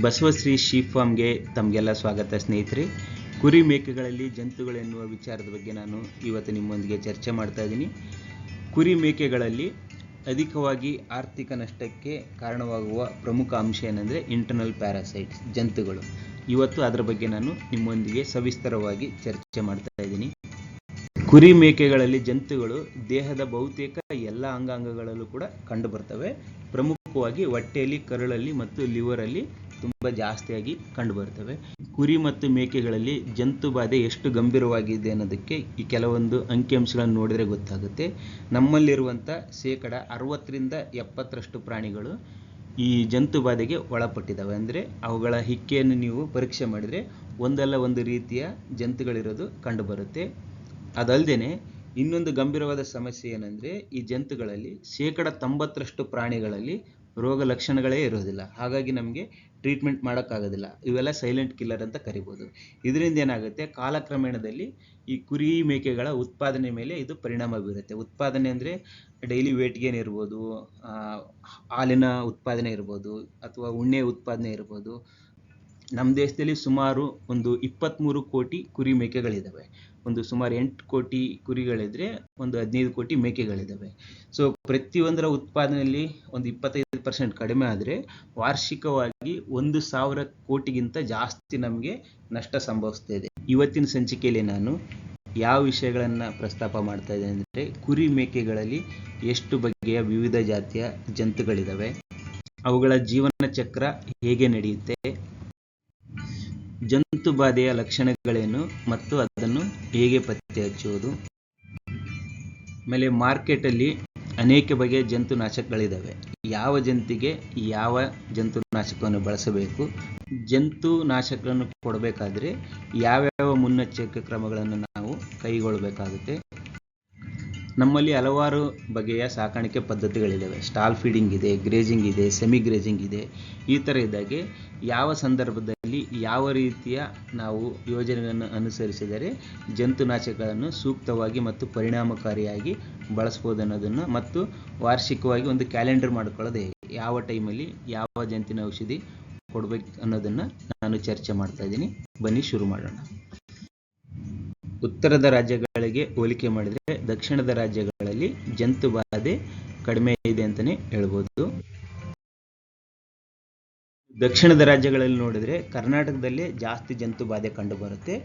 ಬಸವಶ್ರೀ ಶೀ ಫಾರ್ಮ್ಗೆ ತಮಗೆಲ್ಲ ಸ್ವಾಗತ ಸ್ನೇಹಿತರೆ. ಕುರಿ ಮೇಕೆಗಳಲ್ಲಿ ಜಂತುಗಳು ಎನ್ನುವ ವಿಚಾರದ ಬಗ್ಗೆ ನಾನು ಇವತ್ತು ನಿಮ್ಮೊಂದಿಗೆ ಚರ್ಚೆ ಮಾಡ್ತಾ ಇದ್ದೀನಿ. ಕುರಿ ಮೇಕೆಗಳಲ್ಲಿ ಅಧಿಕವಾಗಿ ಆರ್ಥಿಕ ನಷ್ಟಕ್ಕೆ ಕಾರಣವಾಗುವ ಪ್ರಮುಖ ಅಂಶ ಏನಂದರೆ ಇಂಟರ್ನಲ್ ಪ್ಯಾರಾಸೈಟ್ಸ್ ಜಂತುಗಳು. ಇವತ್ತು ಅದರ ಬಗ್ಗೆ ನಾನು ನಿಮ್ಮೊಂದಿಗೆ ಸವಿಸ್ತರವಾಗಿ ಚರ್ಚೆ ಮಾಡ್ತಾ ಇದ್ದೀನಿ. ಕುರಿ ಮೇಕೆಗಳಲ್ಲಿ ಜಂತುಗಳು ದೇಹದ ಬಹುತೇಕ ಎಲ್ಲ ಅಂಗಾಂಗಗಳಲ್ಲೂ ಕೂಡ ಕಂಡುಬರ್ತವೆ ಪ್ರಮುಖವಾಗಿ ಹೊಟ್ಟೆಯಲ್ಲಿ, ಕರುಳಲ್ಲಿ ಮತ್ತು ಲಿವರಲ್ಲಿ ತುಂಬ ಜಾಸ್ತಿಯಾಗಿ ಕಂಡುಬರ್ತವೆ ಕುರಿ ಮತ್ತು ಮೇಕೆಗಳಲ್ಲಿ ಜಂತು ಬಾಧೆ ಎಷ್ಟು ಗಂಭೀರವಾಗಿದೆ ಅನ್ನೋದಕ್ಕೆ ಈ ಕೆಲವೊಂದು ಅಂಕಿಅಂಶಗಳನ್ನು ನೋಡಿದರೆ ಗೊತ್ತಾಗುತ್ತೆ. ನಮ್ಮಲ್ಲಿರುವಂಥ ಶೇಕಡ ಅರವತ್ತರಿಂದ ಎಪ್ಪತ್ತರಷ್ಟು ಪ್ರಾಣಿಗಳು ಈ ಜಂತು ಬಾಧೆಗೆ ಒಳಪಟ್ಟಿದ್ದಾವೆ. ಅಂದರೆ ಅವುಗಳ ಹಿಕ್ಕೆಯನ್ನು ನೀವು ಪರೀಕ್ಷೆ ಮಾಡಿದರೆ ಒಂದಲ್ಲ ಒಂದು ರೀತಿಯ ಜಂತುಗಳಿರೋದು ಕಂಡುಬರುತ್ತೆ ಅದಲ್ಲದೆ ಇನ್ನೊಂದು ಗಂಭೀರವಾದ ಸಮಸ್ಯೆ ಏನಂದರೆ ಈ ಜಂತುಗಳಲ್ಲಿ ಶೇಕಡ ತೊಂಬತ್ತರಷ್ಟು ಪ್ರಾಣಿಗಳಲ್ಲಿ ರೋಗ ಲಕ್ಷಣಗಳೇ ಇರೋದಿಲ್ಲ. ಹಾಗಾಗಿ ನಮಗೆ ಟ್ರೀಟ್ಮೆಂಟ್ ಮಾಡೋಕ್ಕಾಗೋದಿಲ್ಲ. ಇವೆಲ್ಲ ಸೈಲೆಂಟ್ ಕಿಲ್ಲರ್ ಅಂತ ಕರಿಬೋದು. ಇದರಿಂದ ಏನಾಗುತ್ತೆ? ಕಾಲಕ್ರಮೇಣದಲ್ಲಿ ಈ ಕುರಿ ಮೇಕೆಗಳ ಉತ್ಪಾದನೆ ಮೇಲೆ ಇದು ಪರಿಣಾಮ ಬೀರುತ್ತೆ. ಉತ್ಪಾದನೆ ಅಂದರೆ ಡೈಲಿ ವೇಟ್ ಗೇನ್ ಇರ್ಬೋದು ಹಾಲಿನ ಉತ್ಪಾದನೆ ಇರ್ಬೋದು, ಅಥವಾ ಉಣ್ಣೆ ಉತ್ಪಾದನೆ ಇರ್ಬೋದು. ನಮ್ಮ ದೇಶದಲ್ಲಿ ಸುಮಾರು ಒಂದು ಇಪ್ಪತ್ತ್ಮೂರು ಕೋಟಿ ಕುರಿ ಮೇಕೆಗಳಿದ್ದಾವೆ ಒಂದು ಸುಮಾರು ಎಂಟು ಕೋಟಿ ಕುರಿಗಳಿದ್ರೆ ಒಂದು ಹದಿನೈದು ಕೋಟಿ ಮೇಕೆಗಳಿದ್ದಾವೆ ಸೊ ಪ್ರತಿಯೊಂದರ ಉತ್ಪಾದನೆಯಲ್ಲಿ ಒಂದು ಇಪ್ಪತ್ತೈದು ಪರ್ಸೆಂಟ್ ಕಡಿಮೆ ಆದರೆ ವಾರ್ಷಿಕವಾಗಿ ಒಂದು ಸಾವಿರ ಕೋಟಿಗಿಂತ ಜಾಸ್ತಿ ನಮಗೆ ನಷ್ಟ ಸಂಭವಿಸ್ತಾ ಇದೆ. ಇವತ್ತಿನ ಸಂಚಿಕೆಯಲ್ಲಿ ನಾನು ಯಾವ ವಿಷಯಗಳನ್ನು ಪ್ರಸ್ತಾಪ ಮಾಡ್ತಾ ಇದ್ದೇನೆ ಅಂದರೆ ಕುರಿ ಮೇಕೆಗಳಲ್ಲಿ ಎಷ್ಟು ಬಗೆಯ ವಿವಿಧ ಜಾತಿಯ ಜಂತುಗಳಿದ್ದಾವೆ ಅವುಗಳ ಜೀವನ ಚಕ್ರ ಹೇಗೆ ನಡೆಯುತ್ತೆ, ಜಂತು ಬಾಧೆಯ ಲಕ್ಷಣಗಳೇನು ಮತ್ತು ಅದನ್ನು ಹೇಗೆ ಪತ್ತೆ ಹಚ್ಚುವುದು ಆಮೇಲೆ ಮಾರ್ಕೆಟಲ್ಲಿ ಅನೇಕ ಬಗೆಯ ಜಂತುನಾಶಕಗಳಿದ್ದಾವೆ ಯಾವ ಜಂತಿಗೆ ಯಾವ ಜಂತುನಾಶಕವನ್ನು ಬಳಸಬೇಕು? ಜಂತು ನಾಶಕಗಳನ್ನು ಕೊಡಬೇಕಾದ್ರೆ ಯಾವ್ಯಾವ ಮುನ್ನೆಚ್ಚರಿಕೆ ಕ್ರಮಗಳನ್ನು ನಾವು ಕೈಗೊಳ್ಳಬೇಕಾಗುತ್ತೆ? ನಮ್ಮಲ್ಲಿ ಹಲವಾರು ಬಗೆಯ ಸಾಕಾಣಿಕೆ ಪದ್ಧತಿಗಳಿದ್ದಾವೆ ಸ್ಟಾಲ್ ಫೀಡಿಂಗ್ ಇದೆ ಗ್ರೇಜಿಂಗ್ ಇದೆ, ಸೆಮಿ ಗ್ರೇಜಿಂಗ್ ಇದೆ. ಈ ಥರ ಇದ್ದಾಗೆ ಯಾವ ಸಂದರ್ಭದಲ್ಲಿ ಯಾವ ರೀತಿಯ ನಾವು ಯೋಜನೆಗಳನ್ನು ಅನುಸರಿಸಿದರೆ ಜಂತುನಾಶಕಗಳನ್ನು ಸೂಕ್ತವಾಗಿ ಮತ್ತು ಪರಿಣಾಮಕಾರಿಯಾಗಿ ಬಳಸ್ಬೋದು ಅನ್ನೋದನ್ನು ಮತ್ತು ವಾರ್ಷಿಕವಾಗಿ ಒಂದು ಕ್ಯಾಲೆಂಡರ್ ಮಾಡ್ಕೊಳ್ಳೋದೇ ಯಾವ ಟೈಮಲ್ಲಿ ಯಾವ ಜಂತಿನ ಔಷಧಿ ಕೊಡಬೇಕು ಅನ್ನೋದನ್ನು ನಾನು ಚರ್ಚೆ ಮಾಡ್ತಾ ಇದ್ದೀನಿ. ಬನ್ನಿ ಶುರು ಮಾಡೋಣ. ಉತ್ತರದ ರಾಜ್ಯಗಳಿಗೆ ಹೋಲಿಕೆ ಮಾಡಿದರೆ ದಕ್ಷಿಣದ ರಾಜ್ಯಗಳಲ್ಲಿ ಜಂತು ಬಾಧೆ ಕಡಿಮೆ ಇದೆ ಅಂತಲೇ ಹೇಳ್ಬೋದು. ದಕ್ಷಿಣದ ರಾಜ್ಯಗಳಲ್ಲಿ ನೋಡಿದರೆ ಕರ್ನಾಟಕದಲ್ಲೇ ಜಾಸ್ತಿ ಜಂತು ಬಾಧೆ ಕಂಡುಬರುತ್ತೆ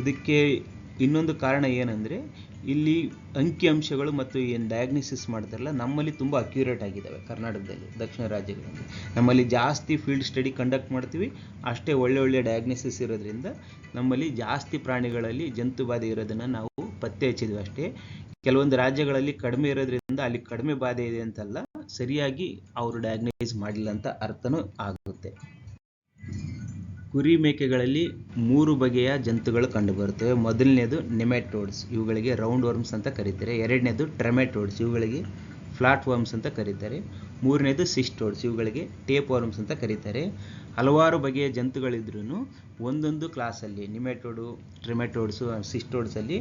ಇದಕ್ಕೆ ಇನ್ನೊಂದು ಕಾರಣ ಏನಂದರೆ ಇಲ್ಲಿ ಅಂಕಿಅಂಶಗಳು ಮತ್ತು ಏನು ಡಯಾಗ್ನೋಸಿಸ್ ಮಾಡ್ತಾರಲ್ಲ, ನಮ್ಮಲ್ಲಿ ತುಂಬ ಅಕ್ಯುರೇಟ್ ಆಗಿದ್ದಾವೆ ಕರ್ನಾಟಕದಲ್ಲಿ, ದಕ್ಷಿಣ ರಾಜ್ಯಗಳಲ್ಲಿ. ನಮ್ಮಲ್ಲಿ ಜಾಸ್ತಿ ಫೀಲ್ಡ್ ಸ್ಟಡಿ ಕಂಡಕ್ಟ್ ಮಾಡ್ತೀವಿ, ಅಷ್ಟೇ ಒಳ್ಳೆ ಒಳ್ಳೆ ಡಯಾಗ್ನೋಸಿಸ್ ಇರೋದ್ರಿಂದ ನಮ್ಮಲ್ಲಿ ಜಾಸ್ತಿ ಪ್ರಾಣಿಗಳಲ್ಲಿ ಜಂತು ಬಾಧೆ ಇರೋದನ್ನು ನಾವು ಪತ್ತೆ ಹಚ್ಚಿದ್ವಿ ಅಷ್ಟೇ. ಕೆಲವೊಂದು ರಾಜ್ಯಗಳಲ್ಲಿ ಕಡಿಮೆ ಇರೋದ್ರಿಂದ ಅಲ್ಲಿ ಕಡಿಮೆ ಬಾಧೆ ಇದೆ ಅಂತಲ್ಲ, ಸರಿಯಾಗಿ ಅವರು ಡಯಾಗ್ನೈಸ್ ಮಾಡಿಲ್ಲ ಅಂತ ಅರ್ಥನೂ ಆಗುತ್ತೆ ಕುರಿ ಮೇಕೆಗಳಲ್ಲಿ ಮೂರು ಬಗೆಯ ಜಂತುಗಳು ಕಂಡುಬರುತ್ತವೆ. ಮೊದಲನೇದು ನೆಮೆಟೋಡ್ಸ್ ಇವುಗಳಿಗೆ ರೌಂಡ್ ವರ್ಮ್ಸ್ ಅಂತ ಕರೀತಾರೆ. ಎರಡನೇದು ಟ್ರೆಮೆಟೋಡ್ಸ್ ಇವುಗಳಿಗೆ ಫ್ಲಾಟ್ ವರ್ಮ್ಸ್ ಅಂತ ಕರೀತಾರೆ. ಮೂರನೇದು ಸಿಸ್ಟೋಡ್ಸ್ ಇವುಗಳಿಗೆ ಟೇಪ್ ವರ್ಮ್ಸ್ ಅಂತ ಕರೀತಾರೆ. ಹಲವಾರು ಬಗೆಯ ಜಂತುಗಳಿದ್ರೂ ಒಂದೊಂದು ಕ್ಲಾಸಲ್ಲಿ ನಿಮೆಟೋಡು ಟ್ರಿಮೆಟೋಡ್ಸು ಸಿಸ್ಟೋಡ್ಸಲ್ಲಿ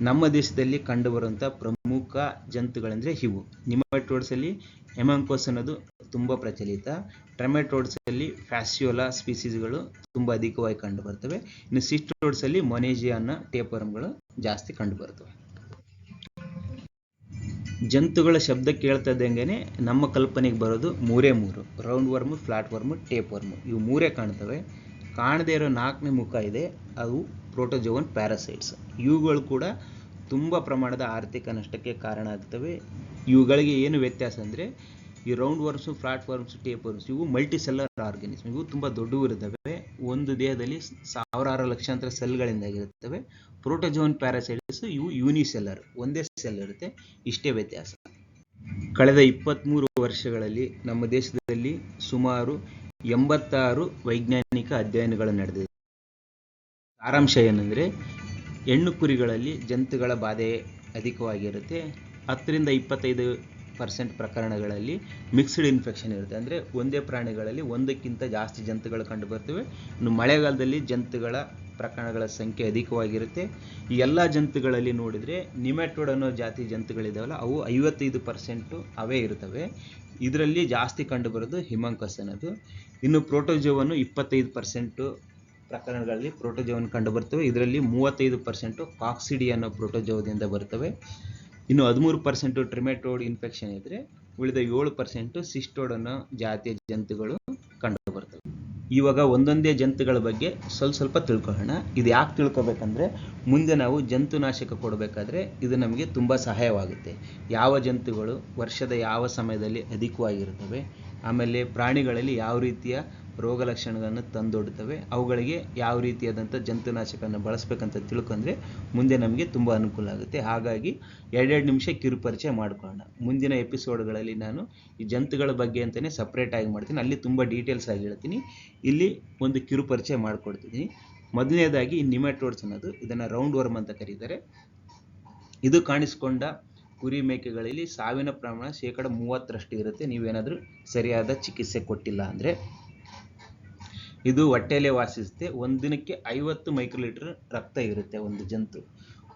ನಮ್ಮ ದೇಶದಲ್ಲಿ ಕಂಡುಬರುವಂಥ ಪ್ರಮುಖ ಜಂತುಗಳೆಂದರೆ ಇವು ನಿಮಟೋಡ್ಸಲ್ಲಿ ಹೆಮಂಕೋಸ್ ಅನ್ನೋದು ತುಂಬ ಪ್ರಚಲಿತ. ಟ್ರಮೆಟೋಡ್ಸಲ್ಲಿ ಫ್ಯಾಸಿಯೋಲಾ ಸ್ಪೀಸೀಸ್ಗಳು ತುಂಬ ಅಧಿಕವಾಗಿ ಕಂಡುಬರ್ತವೆ. ಇನ್ನು ಸಿಸ್ಟೋಡ್ಸಲ್ಲಿ ಮೊನೇಜಿಯಾ ಅನ್ನೋ ಟೇಪರ್ಮ್ಗಳು ಜಾಸ್ತಿ ಕಂಡುಬರ್ತವೆ. ಜಂತುಗಳ ಶಬ್ದ ಕೇಳ್ತಾ ಇದ್ದಂಗೆ ನಮ್ಮ ಕಲ್ಪನೆಗೆ ಬರೋದು ಮೂರೇ ಮೂರು. Round worm, flat worm, tape worm. ಇವು ಮೂರೇ ಕಾಣ್ತವೆ. ಕಾಣದೇ ಇರೋ ನಾಲ್ಕನೇ ಮುಖ ಇದೆ ಅವು ಪ್ರೋಟೋಜೋವನ್ ಪ್ಯಾರಾಸೈಟ್ಸ್ ಇವುಗಳು ಕೂಡ ತುಂಬ ಪ್ರಮಾಣದ ಆರ್ಥಿಕ ನಷ್ಟಕ್ಕೆ ಕಾರಣ ಆಗ್ತವೆ. ಇವುಗಳಿಗೆ ಏನು ವ್ಯತ್ಯಾಸ ಅಂದರೆ, ಈ round worms flat worms tape worms ಇವು ಮಲ್ಟಿ ಸೆಲ್ಲರ್ ಆರ್ಗನಿಸಮ್ ಇವು ತುಂಬ ದೊಡ್ಡವು ಇರ್ತವೆ ಒಂದು ದೇಹದಲ್ಲಿ ಸಾವಿರಾರು ಲಕ್ಷಾಂತರ ಸೆಲ್ಗಳಿಂದಾಗಿರುತ್ತವೆ ಪ್ರೋಟೋಜೋನ್ ಪ್ಯಾರಾಸೈಟ್ಸ್ ಇವು ಯೂನಿಸೆಲ್ಲರ್ ಒಂದೇ ಸೆಲ್ ಇರುತ್ತೆ. ಇಷ್ಟೇ ವ್ಯತ್ಯಾಸ. ಕಳೆದ ಇಪ್ಪತ್ತ್ಮೂರು ವರ್ಷಗಳಲ್ಲಿ ನಮ್ಮ ದೇಶದಲ್ಲಿ ಸುಮಾರು ಎಂಬತ್ತಾರು ವೈಜ್ಞಾನಿಕ ಅಧ್ಯಯನಗಳು ನಡೆದಿದೆ. ಸಾರಾಂಶ ಏನಂದರೆ, ಹೆಣ್ಣು ಕುರಿಗಳಲ್ಲಿ ಜಂತುಗಳ ಬಾಧೆ ಅಧಿಕವಾಗಿರುತ್ತೆ. ಹತ್ತರಿಂದ ಇಪ್ಪತ್ತೈದು ಪರ್ಸೆಂಟ್ ಪ್ರಕರಣಗಳಲ್ಲಿ ಮಿಕ್ಸ್ಡ್ ಇನ್ಫೆಕ್ಷನ್ ಇರುತ್ತೆ. ಅಂದರೆ ಒಂದೇ ಪ್ರಾಣಿಗಳಲ್ಲಿ ಒಂದಕ್ಕಿಂತ ಜಾಸ್ತಿ ಜಂತುಗಳು ಕಂಡುಬರ್ತವೆ. ಇನ್ನು ಮಳೆಗಾಲದಲ್ಲಿ ಜಂತುಗಳ ಪ್ರಕರಣಗಳ ಸಂಖ್ಯೆ ಅಧಿಕವಾಗಿರುತ್ತೆ. ಈ ಎಲ್ಲ ಜಂತುಗಳಲ್ಲಿ ನೋಡಿದರೆ ನಿಮೆಟೋಡ್ ಅನ್ನೋ ಜಾತಿ ಜಂತುಗಳಿದಾವಲ್ಲ, ಅವು ಐವತ್ತೈದು ಪರ್ಸೆಂಟು ಅವೇ ಇರ್ತವೆ. ಇದರಲ್ಲಿ ಜಾಸ್ತಿ ಕಂಡುಬರೋದು ಹಿಮಾಂಕಸ್ ಅನ್ನೋದು. ಇನ್ನು ಪ್ರೋಟೋಜೋವನ್ನು ಇಪ್ಪತ್ತೈದು ಪರ್ಸೆಂಟು ಪ್ರಕರಣಗಳಲ್ಲಿ ಪ್ರೋಟೋಜೋವನ್ನು ಕಂಡುಬರ್ತವೆ. ಇದರಲ್ಲಿ ಮೂವತ್ತೈದು ಪರ್ಸೆಂಟು ಕಾಕ್ಸಿಡಿ ಅನ್ನೋ ಪ್ರೋಟೋಜೋದಿಂದ ಬರ್ತವೆ. ಇನ್ನು ಹದಿಮೂರು ಪರ್ಸೆಂಟು ಟ್ರಿಮೆಟೋಡ್ ಇನ್ಫೆಕ್ಷನ್ ಇದ್ದರೆ ಉಳಿದ ಏಳು ಪರ್ಸೆಂಟು ಸಿಸ್ಟೋಡ್ ಅನ್ನೋ ಜಾತಿಯ ಜಂತುಗಳು ಕಂಡುಬರ್ತವೆ. ಇವಾಗ ಒಂದೊಂದೇ ಜಂತುಗಳ ಬಗ್ಗೆ ಸ್ವಲ್ಪ ಸ್ವಲ್ಪ ತಿಳ್ಕೊಳ್ಳೋಣ. ಇದು ಯಾಕೆ ತಿಳ್ಕೊಬೇಕಂದ್ರೆ ಮುಂದೆ ನಾವು ಜಂತುನಾಶಕ ಕೊಡಬೇಕಾದ್ರೆ ಇದು ನಮಗೆ ತುಂಬ ಸಹಾಯವಾಗುತ್ತೆ. ಯಾವ ಜಂತುಗಳು ವರ್ಷದ ಯಾವ ಸಮಯದಲ್ಲಿ ಅಧಿಕವಾಗಿರ್ತವೆ ಆಮೇಲೆ ಪ್ರಾಣಿಗಳಲ್ಲಿ ಯಾವ ರೀತಿಯ ರೋಗ ಲಕ್ಷಣಗಳನ್ನು ತಂದೊಡ್ತವೆ, ಅವುಗಳಿಗೆ ಯಾವ ರೀತಿಯಾದಂಥ ಜಂತುನಾಶಕವನ್ನು ಬಳಸಬೇಕಂತ ತಿಳ್ಕೊಂಡ್ರೆ ಮುಂದೆ ನಮಗೆ ತುಂಬ ಅನುಕೂಲ ಆಗುತ್ತೆ. ಹಾಗಾಗಿ ಎರಡೆರಡು ನಿಮಿಷ ಕಿರುಪರಿಚಯ ಮಾಡಿಕೊಳ್ಳೋಣ. ಮುಂದಿನ ಎಪಿಸೋಡ್ಗಳಲ್ಲಿ ನಾನು ಈ ಜಂತುಗಳ ಬಗ್ಗೆ ಅಂತಲೇ ಸಪ್ರೇಟಾಗಿ ಮಾಡ್ತೀನಿ. ಅಲ್ಲಿ ತುಂಬ ಡೀಟೇಲ್ಸ್ ಆಗಿ ಹೇಳ್ತೀನಿ. ಇಲ್ಲಿ ಒಂದು ಕಿರುಪರಿಚಯ ಮಾಡಿಕೊಡ್ತೀನಿ. ಮೊದಲನೇದಾಗಿ ನಿಮೆಟೋಡ್ಸ್ ಅನ್ನೋದು ಇದನ್ನು ರೌಂಡ್ ವರ್ಮ್ ಅಂತ ಕರೀತಾರೆ. ಇದು ಕಾಣಿಸ್ಕೊಂಡ ಕುರಿ ಮೇಕೆಗಳಲ್ಲಿ ಸಾವಿನ ಪ್ರಮಾಣ ಶೇಕಡ ಮೂವತ್ತರಷ್ಟು ಇರುತ್ತೆ. ನೀವೇನಾದರೂ ಸರಿಯಾದ ಚಿಕಿತ್ಸೆ ಕೊಟ್ಟಿಲ್ಲ ಅಂದರೆ? ಇದು ಹೊಟ್ಟೆಯಲ್ಲೇ ವಾಸಿಸುತ್ತೆ. ಒಂದು ದಿನಕ್ಕೆ ಐವತ್ತು ಮೈಕ್ರೋಲೀಟರ್ ರಕ್ತ ಇರುತ್ತೆ ಒಂದು ಜಂತು.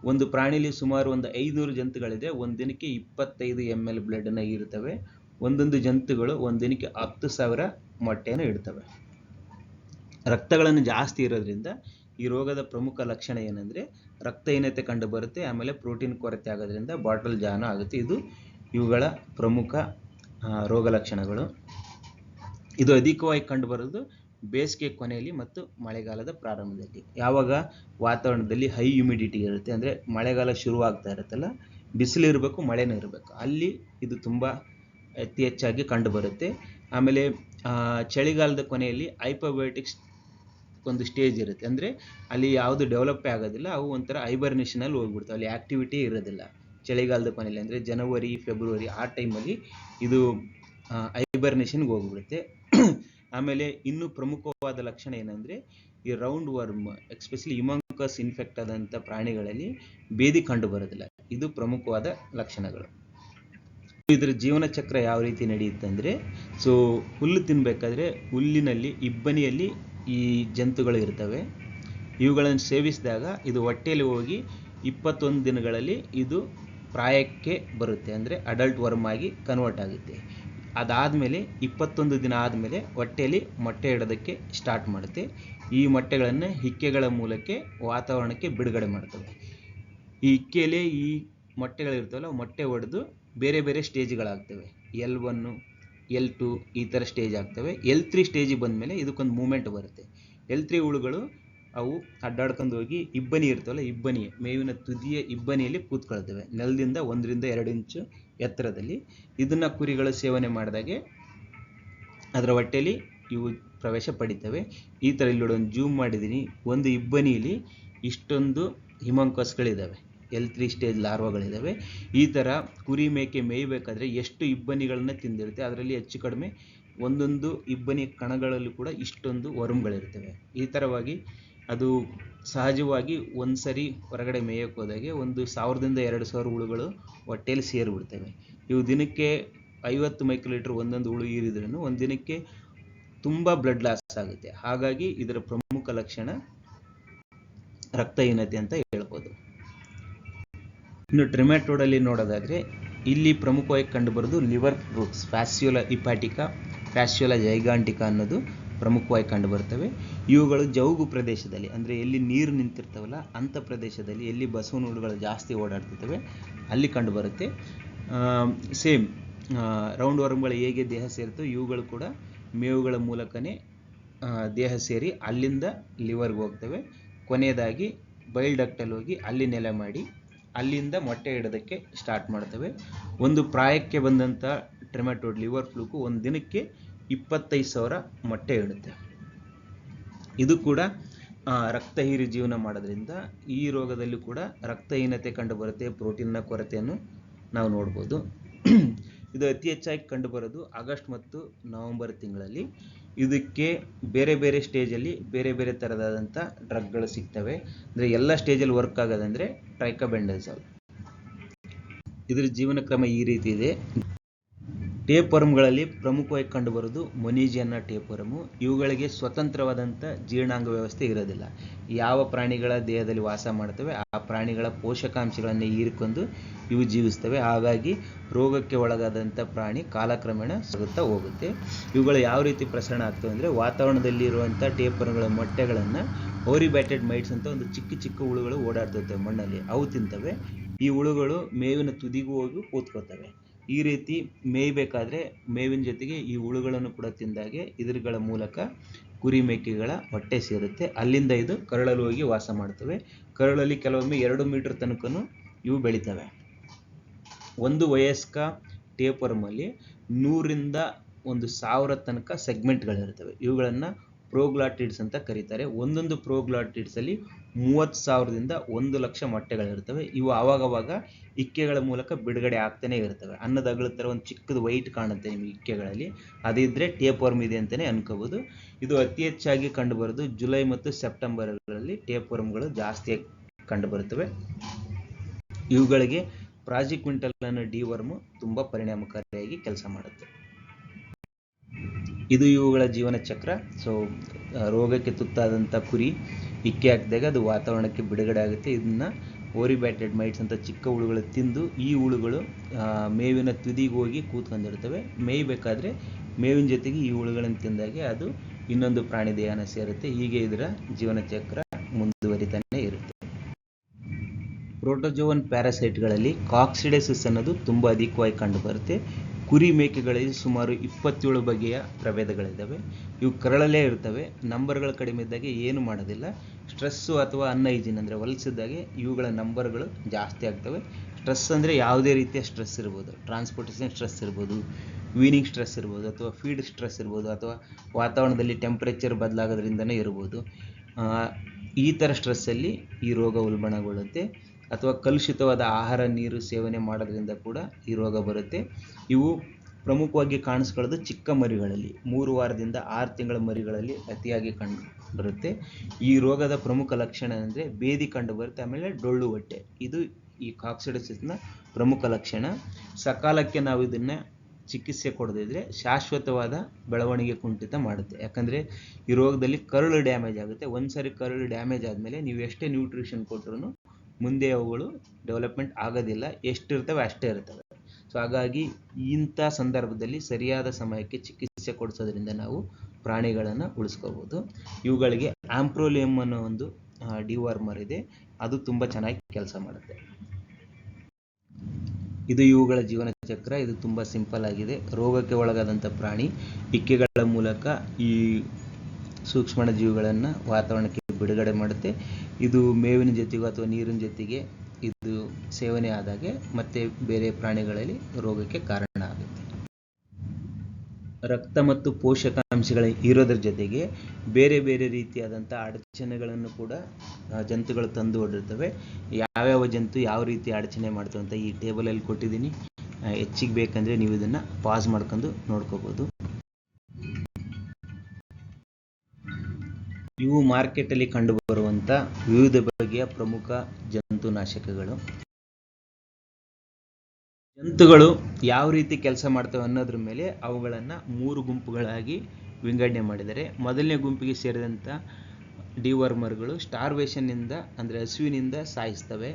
ಒಂದು ಪ್ರಾಣಿಲಿ ಸುಮಾರು ಒಂದು ಐದುನೂರು ಜಂತುಗಳಿದೆ. ಒಂದು ದಿನಕ್ಕೆ ಇಪ್ಪತ್ತೈದು ಎಂ ಎಲ್ ಬ್ಲಡ್ನ ಇರ್ತವೆ. ಒಂದೊಂದು ಜಂತುಗಳು ಒಂದು ದಿನಕ್ಕೆ ಹತ್ತು ಸಾವಿರ ಮೊಟ್ಟೆಯನ್ನು ಇಡ್ತವೆ. ರಕ್ತಗಳನ್ನು ಜಾಸ್ತಿ ಇರೋದ್ರಿಂದ ಈ ರೋಗದ ಪ್ರಮುಖ ಲಕ್ಷಣ ಏನಂದರೆ ರಕ್ತಹೀನತೆ ಕಂಡು ಬರುತ್ತೆ, ಆಮೇಲೆ ಪ್ರೋಟೀನ್ ಕೊರತೆ ಆಗೋದ್ರಿಂದ ಬಾಟಲ್ ಜಾನ ಆಗುತ್ತೆ. ಇದು ಇವುಗಳ ಪ್ರಮುಖ ರೋಗ ಲಕ್ಷಣಗಳು. ಇದು ಅಧಿಕವಾಗಿ ಕಂಡುಬರೋದು ಬೇಸಿಗೆ ಕೊನೆಯಲ್ಲಿ ಮತ್ತು ಮಳೆಗಾಲದ ಪ್ರಾರಂಭದಲ್ಲಿ. ಯಾವಾಗ ವಾತಾವರಣದಲ್ಲಿ ಹೈ ಹ್ಯುಮಿಡಿಟಿ ಇರುತ್ತೆ ಅಂದರೆ ಮಳೆಗಾಲ ಶುರುವಾಗ್ತಾ ಇರುತ್ತಲ್ಲ, ಬಿಸಿಲು ಇರಬೇಕು, ಮಳೆನೂ ಇರಬೇಕು. ಅಲ್ಲಿ ಇದು ತುಂಬ ಅತಿ ಹೆಚ್ಚಾಗಿ ಕಂಡುಬರುತ್ತೆ ಆಮೇಲೆ ಚಳಿಗಾಲದ ಕೊನೆಯಲ್ಲಿ ಐಪೋಬಯೋಟಿಕ್ಸ್ ಒಂದು ಸ್ಟೇಜ್ ಇರುತ್ತೆ. ಅಂದರೆ ಅಲ್ಲಿ ಯಾವುದು ಡೆವಲಪ್ ಆಗೋದಿಲ್ಲ, ಅವು ಒಂಥರ ಐಬರ್ನೇಷನಲ್ಲಿ ಹೋಗ್ಬಿಡ್ತಾವೆ. ಅಲ್ಲಿ ಆ್ಯಕ್ಟಿವಿಟಿ ಇರೋದಿಲ್ಲ. ಚಳಿಗಾಲದ ಕೊನೆಯಲ್ಲಿ ಅಂದರೆ ಜನವರಿ ಫೆಬ್ರವರಿ ಆ ಟೈಮಲ್ಲಿ ಇದು ಐಬರ್ನೇಷನ್ಗೆ ಹೋಗ್ಬಿಡುತ್ತೆ. ಆಮೇಲೆ ಇನ್ನೂ ಪ್ರಮುಖವಾದ ಲಕ್ಷಣ ಏನಂದರೆ ಈ round worm especially Haemonchus infect ಆದಂಥ ಪ್ರಾಣಿಗಳಲ್ಲಿ ಬೇದಿ ಕಂಡು ಬರೋದಿಲ್ಲ. ಇದು ಪ್ರಮುಖವಾದ ಲಕ್ಷಣಗಳು. ಇದರ ಜೀವನ ಚಕ್ರ ಯಾವ ರೀತಿ ನಡೆಯುತ್ತೆ ಅಂದರೆ ಸೊ ಹುಲ್ಲು ತಿನ್ನಬೇಕಾದ್ರೆ ಹುಲ್ಲಿನಲ್ಲಿ, ಇಬ್ಬನಿಯಲ್ಲಿ ಈ ಜಂತುಗಳು ಇರ್ತವೆ. ಇವುಗಳನ್ನು ಸೇವಿಸಿದಾಗ ಇದು ಹೊಟ್ಟೆಯಲ್ಲಿ ಹೋಗಿ ಇಪ್ಪತ್ತೊಂದು ದಿನಗಳಲ್ಲಿ ಇದು ಪ್ರಾಯಕ್ಕೆ ಬರುತ್ತೆ. ಅಂದರೆ ಅಡಲ್ಟ್ ವರ್ಮ್ ಆಗಿ ಕನ್ವರ್ಟ್ ಆಗುತ್ತೆ. ಅದಾದಮೇಲೆ ಇಪ್ಪತ್ತೊಂದು ದಿನ ಆದಮೇಲೆ ಹೊಟ್ಟೆಯಲ್ಲಿ ಮೊಟ್ಟೆ ಇಡೋದಕ್ಕೆ ಸ್ಟಾರ್ಟ್ ಮಾಡುತ್ತೆ. ಈ ಮೊಟ್ಟೆಗಳನ್ನು ಹಿಕ್ಕೆಗಳ ಮೂಲಕ ವಾತಾವರಣಕ್ಕೆ ಬಿಡುಗಡೆ ಮಾಡ್ತವೆ. ಈ ಹಿಕ್ಕೆಯಲ್ಲೇ ಈ ಮೊಟ್ಟೆಗಳಿರ್ತವಲ್ಲ, ಮೊಟ್ಟೆ ಒಡೆದು ಬೇರೆ ಬೇರೆ ಸ್ಟೇಜ್ಗಳಾಗ್ತವೆ ಎಲ್ ಒನ್ನು ಎಲ್ ಟು ಈ ಥರ ಸ್ಟೇಜ್ ಆಗ್ತವೆ. ಎಲ್ ತ್ರೀ ಸ್ಟೇಜಿಗೆ ಬಂದಮೇಲೆ ಇದಕ್ಕೊಂದು ಮೂಮೆಂಟ್ ಬರುತ್ತೆ. ಎಲ್ ತ್ರೀ ಹುಳುಗಳು ಅವು ಅಡ್ಡಾಡ್ಕೊಂಡು ಹೋಗಿ ಇಬ್ಬನಿ ಇರ್ತವಲ್ಲ, ಇಬ್ಬನಿ, ಮೇವಿನ ತುದಿಯ ಇಬ್ಬನಿಯಲ್ಲಿ ಕೂತ್ಕೊಳ್ತವೆ. ನೆಲದಿಂದ ಒಂದರಿಂದ ಎರಡು ಇಂಚು ಎತ್ತರದಲ್ಲಿ. ಇದನ್ನು ಕುರಿಗಳು ಸೇವನೆ ಮಾಡಿದಾಗೆ ಅದರ ಹೊಟ್ಟೆಯಲ್ಲಿ ಇವು ಪ್ರವೇಶ ಪಡಿತವೆ. ಈ ಥರ ಇಲ್ಲಿ ಒಂದು ಜೂಮ್ ಮಾಡಿದ್ದೀನಿ ಒಂದು ಇಬ್ಬನಿಯಲ್ಲಿ ಇಷ್ಟೊಂದು ಹಿಮಾಂಕಸ್ಗಳಿದ್ದಾವೆ ಎಲ್ ತ್ರೀ ಸ್ಟೇಜ್ ಲಾರ್ವಾಗಳಿದ್ದಾವೆ ಈ ಥರ ಕುರಿ ಮೇಕೆ ಮೇಯಬೇಕಾದ್ರೆ ಎಷ್ಟು ಇಬ್ಬನಿಗಳನ್ನ ತಿಂದಿರುತ್ತೆ, ಅದರಲ್ಲಿ ಹೆಚ್ಚು ಕಡಿಮೆ ಒಂದೊಂದು ಇಬ್ಬನಿ ಕಣಗಳಲ್ಲೂ ಕೂಡ ಇಷ್ಟೊಂದು ವರ್ಮ್ಗಳಿರ್ತವೆ. ಈ ಥರವಾಗಿ ಅದು ಸಹಜವಾಗಿ ಒಂದು ಸರಿ ಹೊರಗಡೆ ಮೇಯಕ್ಕೆ ಹೋದಾಗೆ ಒಂದು ಸಾವಿರದಿಂದ ಎರಡು ಸಾವಿರ ಹುಳುಗಳು ಹೊಟ್ಟೆಯಲ್ಲಿ ಸೇರಿಬಿಡ್ತವೆ. ಇವು ದಿನಕ್ಕೆ ಐವತ್ತು ಮೈಕ್ರೋಲೀಟರ್ ಒಂದೊಂದು ಹುಳು ಹೀರಿದ್ರೂ ಒಂದು ದಿನಕ್ಕೆ ತುಂಬ ಬ್ಲಡ್ ಲಾಸ್ ಆಗುತ್ತೆ. ಹಾಗಾಗಿ ಇದರ ಪ್ರಮುಖ ಲಕ್ಷಣ ರಕ್ತಹೀನತೆ ಅಂತ ಹೇಳ್ಬೋದು. ಇನ್ನು ಟ್ರಿಮ್ಯಾಟೋಡಲ್ಲಿ ನೋಡೋದಾದರೆ, ಇಲ್ಲಿ ಪ್ರಮುಖವಾಗಿ ಕಂಡುಬರೋದು ಲಿವರ್ ಫ್ರೂಟ್ಸ್ ಫ್ಯಾಸ್ಯೂಲ ಇಪಾಟಿಕಾ ಫ್ಯಾಸ್ಯೂಲ ಜೈಗಾಂಟಿಕಾ ಅನ್ನೋದು ಪ್ರಮುಖವಾಗಿ ಕಂಡುಬರ್ತವೆ. ಇವುಗಳು ಜೌಗು ಪ್ರದೇಶದಲ್ಲಿ, ಅಂದರೆ ಎಲ್ಲಿ ನೀರು ನಿಂತಿರ್ತವಲ್ಲ, ಅಂಥ ಪ್ರದೇಶದಲ್ಲಿ ಎಲ್ಲಿ ಬಸವನ ಹುಡುಗಳು ಜಾಸ್ತಿ ಓಡಾಡ್ತಿರ್ತವೆ, ಅಲ್ಲಿ ಕಂಡುಬರುತ್ತೆ. ಸೇಮ್ ರೌಂಡ್ ವರ್ಮ್ಗಳು ಹೇಗೆ ದೇಹ ಸೇರ್ತೋ ಇವುಗಳು ಕೂಡ ಮೇವುಗಳ ಮೂಲಕನೇ ದೇಹ ಸೇರಿ ಅಲ್ಲಿಂದ ಲಿವರ್ಗೆ ಹೋಗ್ತವೆ. ಕೊನೆಯದಾಗಿ ಬೈಲ್ ಡಕ್ಟಲ್ಲಿ ಹೋಗಿ ಅಲ್ಲಿ ನೆಲೆ ಮಾಡಿ ಅಲ್ಲಿಂದ ಮೊಟ್ಟೆ ಇಡೋದಕ್ಕೆ ಸ್ಟಾರ್ಟ್ ಮಾಡ್ತವೆ. ಒಂದು ಪ್ರಾಯಕ್ಕೆ ಬಂದಂಥ ಟ್ರೆಮೆಟೋಡ್ ಲಿವರ್ ಫ್ಲೂಕು ಒಂದು ದಿನಕ್ಕೆ ಇಪ್ಪತ್ತೈದು ಸಾವಿರ ಮೊಟ್ಟೆ ಇಡುತ್ತೆ. ಇದು ಕೂಡ ರಕ್ತಹೀರಿ ರಕ್ತ ಹೀರಿ ಜೀವನ ಮಾಡೋದ್ರಿಂದ ಈ ರೋಗದಲ್ಲೂ ಕೂಡ ರಕ್ತಹೀನತೆ ಕಂಡುಬರುತ್ತೆ ಪ್ರೋಟೀನ್ನ ಕೊರತೆಯನ್ನು ನಾವು ನೋಡ್ಬೋದು. ಇದು ಅತಿ ಹೆಚ್ಚಾಗಿ ಕಂಡುಬರೋದು ಆಗಸ್ಟ್ ಮತ್ತು ನವೆಂಬರ್ ತಿಂಗಳಲ್ಲಿ. ಇದಕ್ಕೆ ಬೇರೆ ಬೇರೆ ಸ್ಟೇಜಲ್ಲಿ ಬೇರೆ ಬೇರೆ ಥರದಾದಂಥ ಡ್ರಗ್ಗಳು ಸಿಗ್ತವೆ. ಅಂದರೆ ಎಲ್ಲ ಸ್ಟೇಜಲ್ಲಿ ವರ್ಕ್ ಆಗೋದಂದರೆ ಟ್ರೈಕಬೆಂಡಜಾಲ್ ಇದ್ರ ಜೀವನ ಕ್ರಮ ಈ ರೀತಿ ಇದೆ. ಟೇಪ್ವರ್ಮ್ಗಳಲ್ಲಿ ಪ್ರಮುಖವಾಗಿ ಕಂಡುಬರೋದು ಮೊನೀಜಿಯನ್ನ ಟೇಪ್ವರ್ಮು ಇವುಗಳಿಗೆ ಸ್ವತಂತ್ರವಾದಂಥ ಜೀರ್ಣಾಂಗ ವ್ಯವಸ್ಥೆ ಇರೋದಿಲ್ಲ. ಯಾವ ಪ್ರಾಣಿಗಳ ದೇಹದಲ್ಲಿ ವಾಸ ಮಾಡ್ತವೆ, ಆ ಪ್ರಾಣಿಗಳ ಪೋಷಕಾಂಶಗಳನ್ನು ಹೀರಿಕೊಂಡು ಇವು ಜೀವಿಸ್ತವೆ. ಹಾಗಾಗಿ ರೋಗಕ್ಕೆ ಒಳಗಾದಂಥ ಪ್ರಾಣಿ ಕಾಲಕ್ರಮೇಣ ಸಿಗುತ್ತಾ ಹೋಗುತ್ತೆ. ಇವುಗಳು ಯಾವ ರೀತಿ ಪ್ರಸರಣ ಆಗ್ತವೆ ಅಂದರೆ ವಾತಾವರಣದಲ್ಲಿ ಇರುವಂಥ ಟೇಪರ್ಗಳ ಮೊಟ್ಟೆಗಳನ್ನು ಓರಿಬ್ಯಾಟೆಡ್ ಮೈಟ್ಸ್ ಅಂತ ಒಂದು ಚಿಕ್ಕ ಚಿಕ್ಕ ಹುಳುಗಳು ಓಡಾಡ್ತಿರ್ತವೆ ಮಣ್ಣಲ್ಲಿ. ಅವು ತಿಂತವೆ. ಈ ಹುಳುಗಳು ಮೇವಿನ ತುದಿಗೂ ಹೋಗಿ ಕೂತ್ಕೋತವೆ ಈ ರೀತಿ ಮೇಯಬೇಕಾದ್ರೆ ಮೇವಿನ ಜೊತೆಗೆ ಈ ಹುಳುಗಳನ್ನು ಕೂಡ ತಿಂದಾಗೆ ಇದ್ರಗಳ ಮೂಲಕ ಕುರಿ ಮೇಕೆಗಳ ಹೊಟ್ಟೆ ಸೇರುತ್ತೆ. ಅಲ್ಲಿಂದ ಇದು ಕರಳಲ್ಲಿ ಹೋಗಿ ವಾಸ ಮಾಡ್ತವೆ. ಕರಳಲ್ಲಿ ಕೆಲವೊಮ್ಮೆ ಎರಡು ಮೀಟರ್ ತನಕನೂ ಇವು ಬೆಳಿತವೆ. ಒಂದು ವಯಸ್ಕ ಟೇಪರ್ಮಲ್ಲಿ ನೂರಿಂದ ಒಂದು ಸಾವಿರ ತನಕ ಸೆಗ್ಮೆಂಟ್ಗಳಿರ್ತವೆ ಇವುಗಳನ್ನು ಪ್ರೋಗ್ಲಾಟಿಡ್ಸ್ ಅಂತ ಕರೀತಾರೆ. ಒಂದೊಂದು ಪ್ರೋಗ್ಲಾಟಿಡ್ಸಲ್ಲಿ ಮೂವತ್ತು ಸಾವಿರದಿಂದ ಒಂದು ಲಕ್ಷ ಮೊಟ್ಟೆಗಳಿರ್ತವೆ ಇವು ಆವಾಗವಾಗ ಇಕ್ಕೆಗಳ ಮೂಲಕ ಬಿಡುಗಡೆ ಆಗ್ತಾನೆ ಇರ್ತವೆ ಅನ್ನದ ಅಗಳ ಥರ ಒಂದು ಚಿಕ್ಕದು ವೈಟ್ ಕಾಣುತ್ತೆ ನಿಮಗೆ ಇಕ್ಕೆಗಳಲ್ಲಿ. ಅದಿದ್ದರೆ ಟೇಪ್ವರ್ಮ್ ಇದೆ ಅಂತಲೇ ಅನ್ಕೋಬೋದು. ಇದು ಅತಿ ಹೆಚ್ಚಾಗಿ ಕಂಡುಬರೋದು ಜುಲೈ ಮತ್ತು ಸೆಪ್ಟೆಂಬರ್ಗಳಲ್ಲಿ ಟೇಪ್ ವರ್ಮ್ಗಳು ಜಾಸ್ತಿ ಕಂಡುಬರುತ್ತವೆ. ಇವುಗಳಿಗೆ ಪ್ರಾಜಿಕ್ವಿಂಟಲ್ ಅನ್ನೋ ಡಿವರ್ಮು ತುಂಬ ಪರಿಣಾಮಕಾರಿಯಾಗಿ ಕೆಲಸ ಮಾಡುತ್ತೆ. ಇದು ಇವುಗಳ ಜೀವನ ಚಕ್ರ ಸೊ ರೋಗಕ್ಕೆ ತುತ್ತಾದಂಥ ಕುರಿ ಇಕ್ಕೆ ಹಾಕಿದಾಗ ಅದು ವಾತಾವರಣಕ್ಕೆ ಬಿಡುಗಡೆ ಆಗುತ್ತೆ. ಇದನ್ನ ಓರಿಬ್ಯಾಟೆಡ್ ಮೈಟ್ಸ್ ಅಂತ ಚಿಕ್ಕ ಹುಳುಗಳು ತಿಂದು ಈ ಹುಳುಗಳು ಮೇವಿನ ತುದಿಗೆ ಹೋಗಿ ಕೂತ್ಕೊಂಡಿರ್ತವೆ. ಮೇಯ್ಬೇಕಾದ್ರೆ ಮೇವಿನ ಜೊತೆಗೆ ಈ ಹುಳುಗಳನ್ನು ತಿಂದಾಗೆ ಅದು ಇನ್ನೊಂದು ಪ್ರಾಣಿ ದೇಹನ ಸೇರುತ್ತೆ. ಹೀಗೆ ಇದರ ಜೀವನ ಚಕ್ರ ಮುಂದುವರಿತಾನೆ ಇರುತ್ತೆ. ಪ್ರೋಟೋಜೋವನ್ ಪ್ಯಾರಾಸೈಟ್ಗಳಲ್ಲಿ ಕಾಕ್ಸಿಡೆಸಿಸ್ ಅನ್ನೋದು ತುಂಬ ಅಧಿಕವಾಗಿ ಕಂಡುಬರುತ್ತೆ ಕುರಿ ಮೇಕೆಗಳಲ್ಲಿ ಸುಮಾರು ಇಪ್ಪತ್ತೇಳು ಬಗೆಯ ಪ್ರಭೇದಗಳಿದ್ದಾವೆ. ಇವು ಕರಳಲ್ಲೇ ಇರ್ತವೆ ನಂಬರ್ಗಳು ಕಡಿಮೆ ಇದ್ದಾಗೆ ಏನು ಮಾಡೋದಿಲ್ಲ. ಸ್ಟ್ರೆಸ್ಸು ಅಥವಾ ಅನ್ಹೈಜಿನ್ ಅಂದರೆ ಹೊಲಸಿದ್ದಾಗೆ ಇವುಗಳ ನಂಬರ್ಗಳು ಜಾಸ್ತಿ ಆಗ್ತವೆ. ಸ್ಟ್ರೆಸ್ ಅಂದರೆ ಯಾವುದೇ ರೀತಿಯ ಸ್ಟ್ರೆಸ್ ಇರ್ಬೋದು. ಟ್ರಾನ್ಸ್ಪೋರ್ಟೇಷನ್ ಸ್ಟ್ರೆಸ್ ಇರ್ಬೋದು, ವೀನಿಂಗ್ ಸ್ಟ್ರೆಸ್ ಇರ್ಬೋದು, ಅಥವಾ ಫೀಡ್ ಸ್ಟ್ರೆಸ್ ಇರ್ಬೋದು, ಅಥವಾ ವಾತಾವರಣದಲ್ಲಿ ಟೆಂಪ್ರೇಚರ್ ಬದಲಾಗೋದ್ರಿಂದನೇ ಇರ್ಬೋದು. ಈ ಥರ ಸ್ಟ್ರೆಸ್ಸಲ್ಲಿ ಈ ರೋಗ ಉಲ್ಬಣಗೊಳ್ಳುತ್ತೆ. ಅಥವಾ ಕಲುಷಿತವಾದ ಆಹಾರ, ನೀರು ಸೇವನೆ ಮಾಡೋದ್ರಿಂದ ಕೂಡ ಈ ರೋಗ ಬರುತ್ತೆ. ಇವು ಪ್ರಮುಖವಾಗಿ ಕಾಣಿಸ್ಕೊಳ್ಳೋದು ಚಿಕ್ಕ ಮರಿಗಳಲ್ಲಿ, ಮೂರು ವಾರದಿಂದ ಆರು ತಿಂಗಳ ಮರಿಗಳಲ್ಲಿ ಅತಿಯಾಗಿ ಕಂಡು ಬರುತ್ತೆ. ಈ ರೋಗದ ಪ್ರಮುಖ ಲಕ್ಷಣ ಅಂದರೆ ಬೇದಿ ಕಂಡು ಬರುತ್ತೆ, ಆಮೇಲೆ ಡೊಳ್ಳು ಹೊಟ್ಟೆ. ಇದು ಈ ಕಾಕ್ಸಿಡೋಸಿಸ್ನ ಪ್ರಮುಖ ಲಕ್ಷಣ. ಸಕಾಲಕ್ಕೆ ನಾವು ಇದನ್ನು ಚಿಕಿತ್ಸೆ ಕೊಡದಿದ್ರೆ ಶಾಶ್ವತವಾದ ಬೆಳವಣಿಗೆ ಕುಂಠಿತ ಮಾಡುತ್ತೆ. ಯಾಕಂದರೆ ಈ ರೋಗದಲ್ಲಿ ಕರುಳು ಡ್ಯಾಮೇಜ್ ಆಗುತ್ತೆ. ಒಂದ್ಸರಿ ಕರುಳು ಡ್ಯಾಮೇಜ್ ಆದಮೇಲೆ ನೀವು ಎಷ್ಟೇ ನ್ಯೂಟ್ರಿಷನ್ ಕೊಟ್ಟರು ಮುಂದೆ ಅವುಗಳು ಡೆವಲಪ್ಮೆಂಟ್ ಆಗೋದಿಲ್ಲ ಎಷ್ಟಿರ್ತವೆ ಅಷ್ಟೇ ಇರ್ತವೆ. ಸೊ ಹಾಗಾಗಿ ಇಂಥ ಸಂದರ್ಭದಲ್ಲಿ ಸರಿಯಾದ ಸಮಯಕ್ಕೆ ಚಿಕಿತ್ಸೆ ಕೊಡಿಸೋದ್ರಿಂದ ನಾವು ಪ್ರಾಣಿಗಳನ್ನು ಉಳಿಸ್ಕೋಬೋದು. ಇವುಗಳಿಗೆ ಆಂಪ್ರೋಲಿಯಂ ಅನ್ನೋ ಒಂದು ಡಿವಾರ್ಮರ್ ಇದೆ. ಅದು ತುಂಬ ಚೆನ್ನಾಗಿ ಕೆಲಸ ಮಾಡುತ್ತೆ. ಇದು ಇವುಗಳ ಜೀವನ ಚಕ್ರ ಇದು ತುಂಬ ಸಿಂಪಲ್ ಆಗಿದೆ. ರೋಗಕ್ಕೆ ಒಳಗಾದಂಥ ಪ್ರಾಣಿ, ಇಕ್ಕೆಗಳ ಮೂಲಕ ಈ ಸೂಕ್ಷ್ಮಣ ಜೀವಿಗಳನ್ನು ವಾತಾವರಣಕ್ಕೆ ಬಿಡುಗಡೆ ಮಾಡುತ್ತೆ. ಇದು ಮೇವಿನ ಜೊತೆಗೂ ಅಥವಾ ನೀರಿನ ಜೊತೆಗೆ ಇದು ಸೇವನೆ ಆದಾಗೆ ಮತ್ತೆ ಬೇರೆ ಪ್ರಾಣಿಗಳಲ್ಲಿ ರೋಗಕ್ಕೆ ಕಾರಣ ಆಗುತ್ತೆ. ರಕ್ತ ಮತ್ತು ಪೋಷಕಾಂಶಗಳ ಇರೋದ್ರ ಜೊತೆಗೆ ಬೇರೆ ಬೇರೆ ರೀತಿಯಾದಂಥ ಅಡಚಣೆಗಳನ್ನು ಕೂಡ ಜಂತುಗಳು ತಂದು ಹೊಡಿರ್ತವೆ ಯಾವ್ಯಾವ ಜಂತು ಯಾವ ರೀತಿ ಅಡಚಣೆ ಮಾಡ್ತವೆ ಅಂತ ಈ ಟೇಬಲಲ್ಲಿ ಕೊಟ್ಟಿದ್ದೀನಿ. ಹೆಚ್ಚಿಗೆ ಬೇಕಂದರೆ ನೀವು ಇದನ್ನು ಪಾಸ್ ಮಾಡ್ಕೊಂಡು ನೋಡ್ಕೋಬೋದು. ಇವು ಮಾರ್ಕೆಟಲ್ಲಿ ಕಂಡುಬರುವಂಥ ವಿವಿಧ ಬಗೆಯ ಪ್ರಮುಖ ಜಂತುನಾಶಕಗಳು. ಜಂತುಗಳು ಯಾವ ರೀತಿ ಕೆಲಸ ಮಾಡ್ತವೆ ಅನ್ನೋದ್ರ ಮೇಲೆ ಅವುಗಳನ್ನು ಮೂರು ಗುಂಪುಗಳಾಗಿ ವಿಂಗಡಣೆ ಮಾಡಿದ್ದಾರೆ ಮೊದಲನೇ ಗುಂಪಿಗೆ ಸೇರಿದಂಥ ಡಿವರ್ಮರ್ಗಳು ಸ್ಟಾರ್ವೇಷನ್ನಿಂದ ಅಂದರೆ ಹಸುವಿನಿಂದ ಸಾಯಿಸ್ತವೆ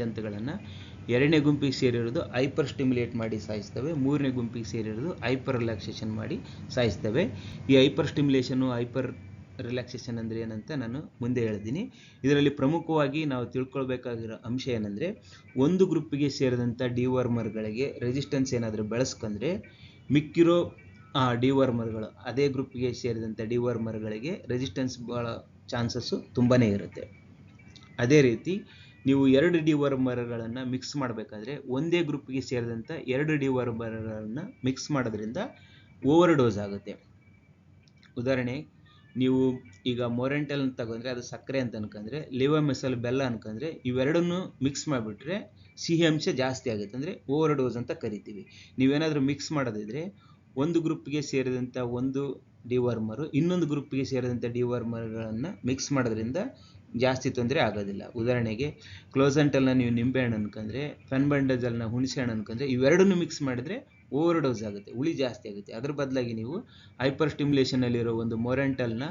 ಜಂತುಗಳನ್ನು. ಎರಡನೇ ಗುಂಪಿಗೆ ಸೇರಿರೋದು ಹೈಪರ್ ಸ್ಟಿಮ್ಯುಲೇಟ್ ಮಾಡಿ ಸಾಯಿಸ್ತವೆ, ಮೂರನೇ ಗುಂಪಿಗೆ ಸೇರಿರೋದು ಹೈಪರ್ ರಿಲ್ಯಾಕ್ಸೇಷನ್ ಮಾಡಿ ಸಾಯಿಸ್ತವೆ. ಈ ಹೈಪರ್ ಸ್ಟಿಮ್ಯುಲೇಷನು ಹೈಪರ್ ರಿಲ್ಯಾಕ್ಸೇಷನ್ ಅಂದರೆ ಏನಂತ ನಾನು ಮುಂದೆ ಹೇಳಿದ್ದೀನಿ ಇದರಲ್ಲಿ ಪ್ರಮುಖವಾಗಿ ನಾವು ತಿಳ್ಕೊಳ್ಬೇಕಾಗಿರೋ ಅಂಶ ಏನಂದರೆ, ಒಂದು ಗ್ರೂಪಿಗೆ ಸೇರಿದಂಥ ಡಿವರ್ಮರ್ಗಳಿಗೆ ರೆಸಿಸ್ಟೆನ್ಸ್ ಏನಾದರೂ ಬೆಳೆಸ್ಕೊಂಡ್ರೆ, ಮಿಕ್ಕಿರೋ ಡಿವರ್ಮರ್ಗಳು ಅದೇ ಗ್ರೂಪಿಗೆ ಸೇರಿದಂಥ ಡಿವರ್ಮರ್ಗಳಿಗೆ ರೆಸಿಸ್ಟೆನ್ಸ್ ಭಾಳ ಚಾನ್ಸಸ್ಸು ತುಂಬಾ ಇರುತ್ತೆ. ಅದೇ ರೀತಿ, ನೀವು ಎರಡು ಡಿವರ್ಮರ್ಗಳನ್ನು ಮಿಕ್ಸ್ ಮಾಡಬೇಕಾದ್ರೆ, ಒಂದೇ ಗ್ರೂಪಿಗೆ ಸೇರಿದಂಥ ಎರಡು ಡಿವರ್ಮರ್ಗಳನ್ನು ಮಿಕ್ಸ್ ಮಾಡೋದ್ರಿಂದ ಓವರ್ ಡೋಸ್ ಆಗುತ್ತೆ. ಉದಾಹರಣೆ ನೀವು ಈಗ ಮೊರೆಂಟಲ್ ಅಂತ ತಗೊಂಡ್ರೆ ಅದು ಸಕ್ಕರೆ ಅಂತ ಅನ್ಕೊಂಡ್ರೆ ಲಿವರ್ ಮೆಸಲ್, ಬೆಲ್ಲ ಅನ್ಕೊಂಡ್ರೆ ಇವೆರಡನ್ನು ಮಿಕ್ಸ್ ಮಾಡಿಬಿಟ್ರೆ ಸಿಹಿ ಅಂಶ ಜಾಸ್ತಿ ಆಗುತ್ತೆ. ಅಂದರೆ ಓವರ್ ಡೋಸ್ ಅಂತ ಕರಿತೀವಿ. ನೀವೇನಾದರೂ ಮಿಕ್ಸ್ ಮಾಡೋದಿದ್ರೆ ಒಂದು ಗ್ರೂಪ್ಗೆ ಸೇರಿದಂಥ ಒಂದು ಡಿವರ್ಮರು ಇನ್ನೊಂದು ಗ್ರೂಪ್ಗೆ ಸೇರಿದಂಥ ಡಿವರ್ಮರ್ಗಳನ್ನು ಮಿಕ್ಸ್ ಮಾಡೋದ್ರಿಂದ ಜಾಸ್ತಿ ತೊಂದರೆ ಆಗೋದಿಲ್ಲ. ಉದಾಹರಣೆಗೆ ಕ್ಲೋಸಂಟಲ್ನ ನೀವು ನಿಂಬೆಹಣ್ಣು ಅನ್ಕೊಂಡ್ರೆ ಫೆನ್ಬಂಡಜಲ್ನ ಹುಣಸೆ ಹಣ್ಣು ಅನ್ಕೊಂಡ್ರೆ ಇವೆರಡನ್ನು ಮಿಕ್ಸ್ ಮಾಡಿದ್ರೆ ಓವರ್ ಡೋಸ್ ಆಗುತ್ತೆ ಉಳಿ ಜಾಸ್ತಿ ಆಗುತ್ತೆ. ಅದ್ರ ಬದಲಾಗಿ ನೀವು ಹೈಪರ್ ಸ್ಟಿಮ್ಯುಲೇಷನಲ್ಲಿರೋ ಒಂದು ಮೊರೆಂಟಲ್ನ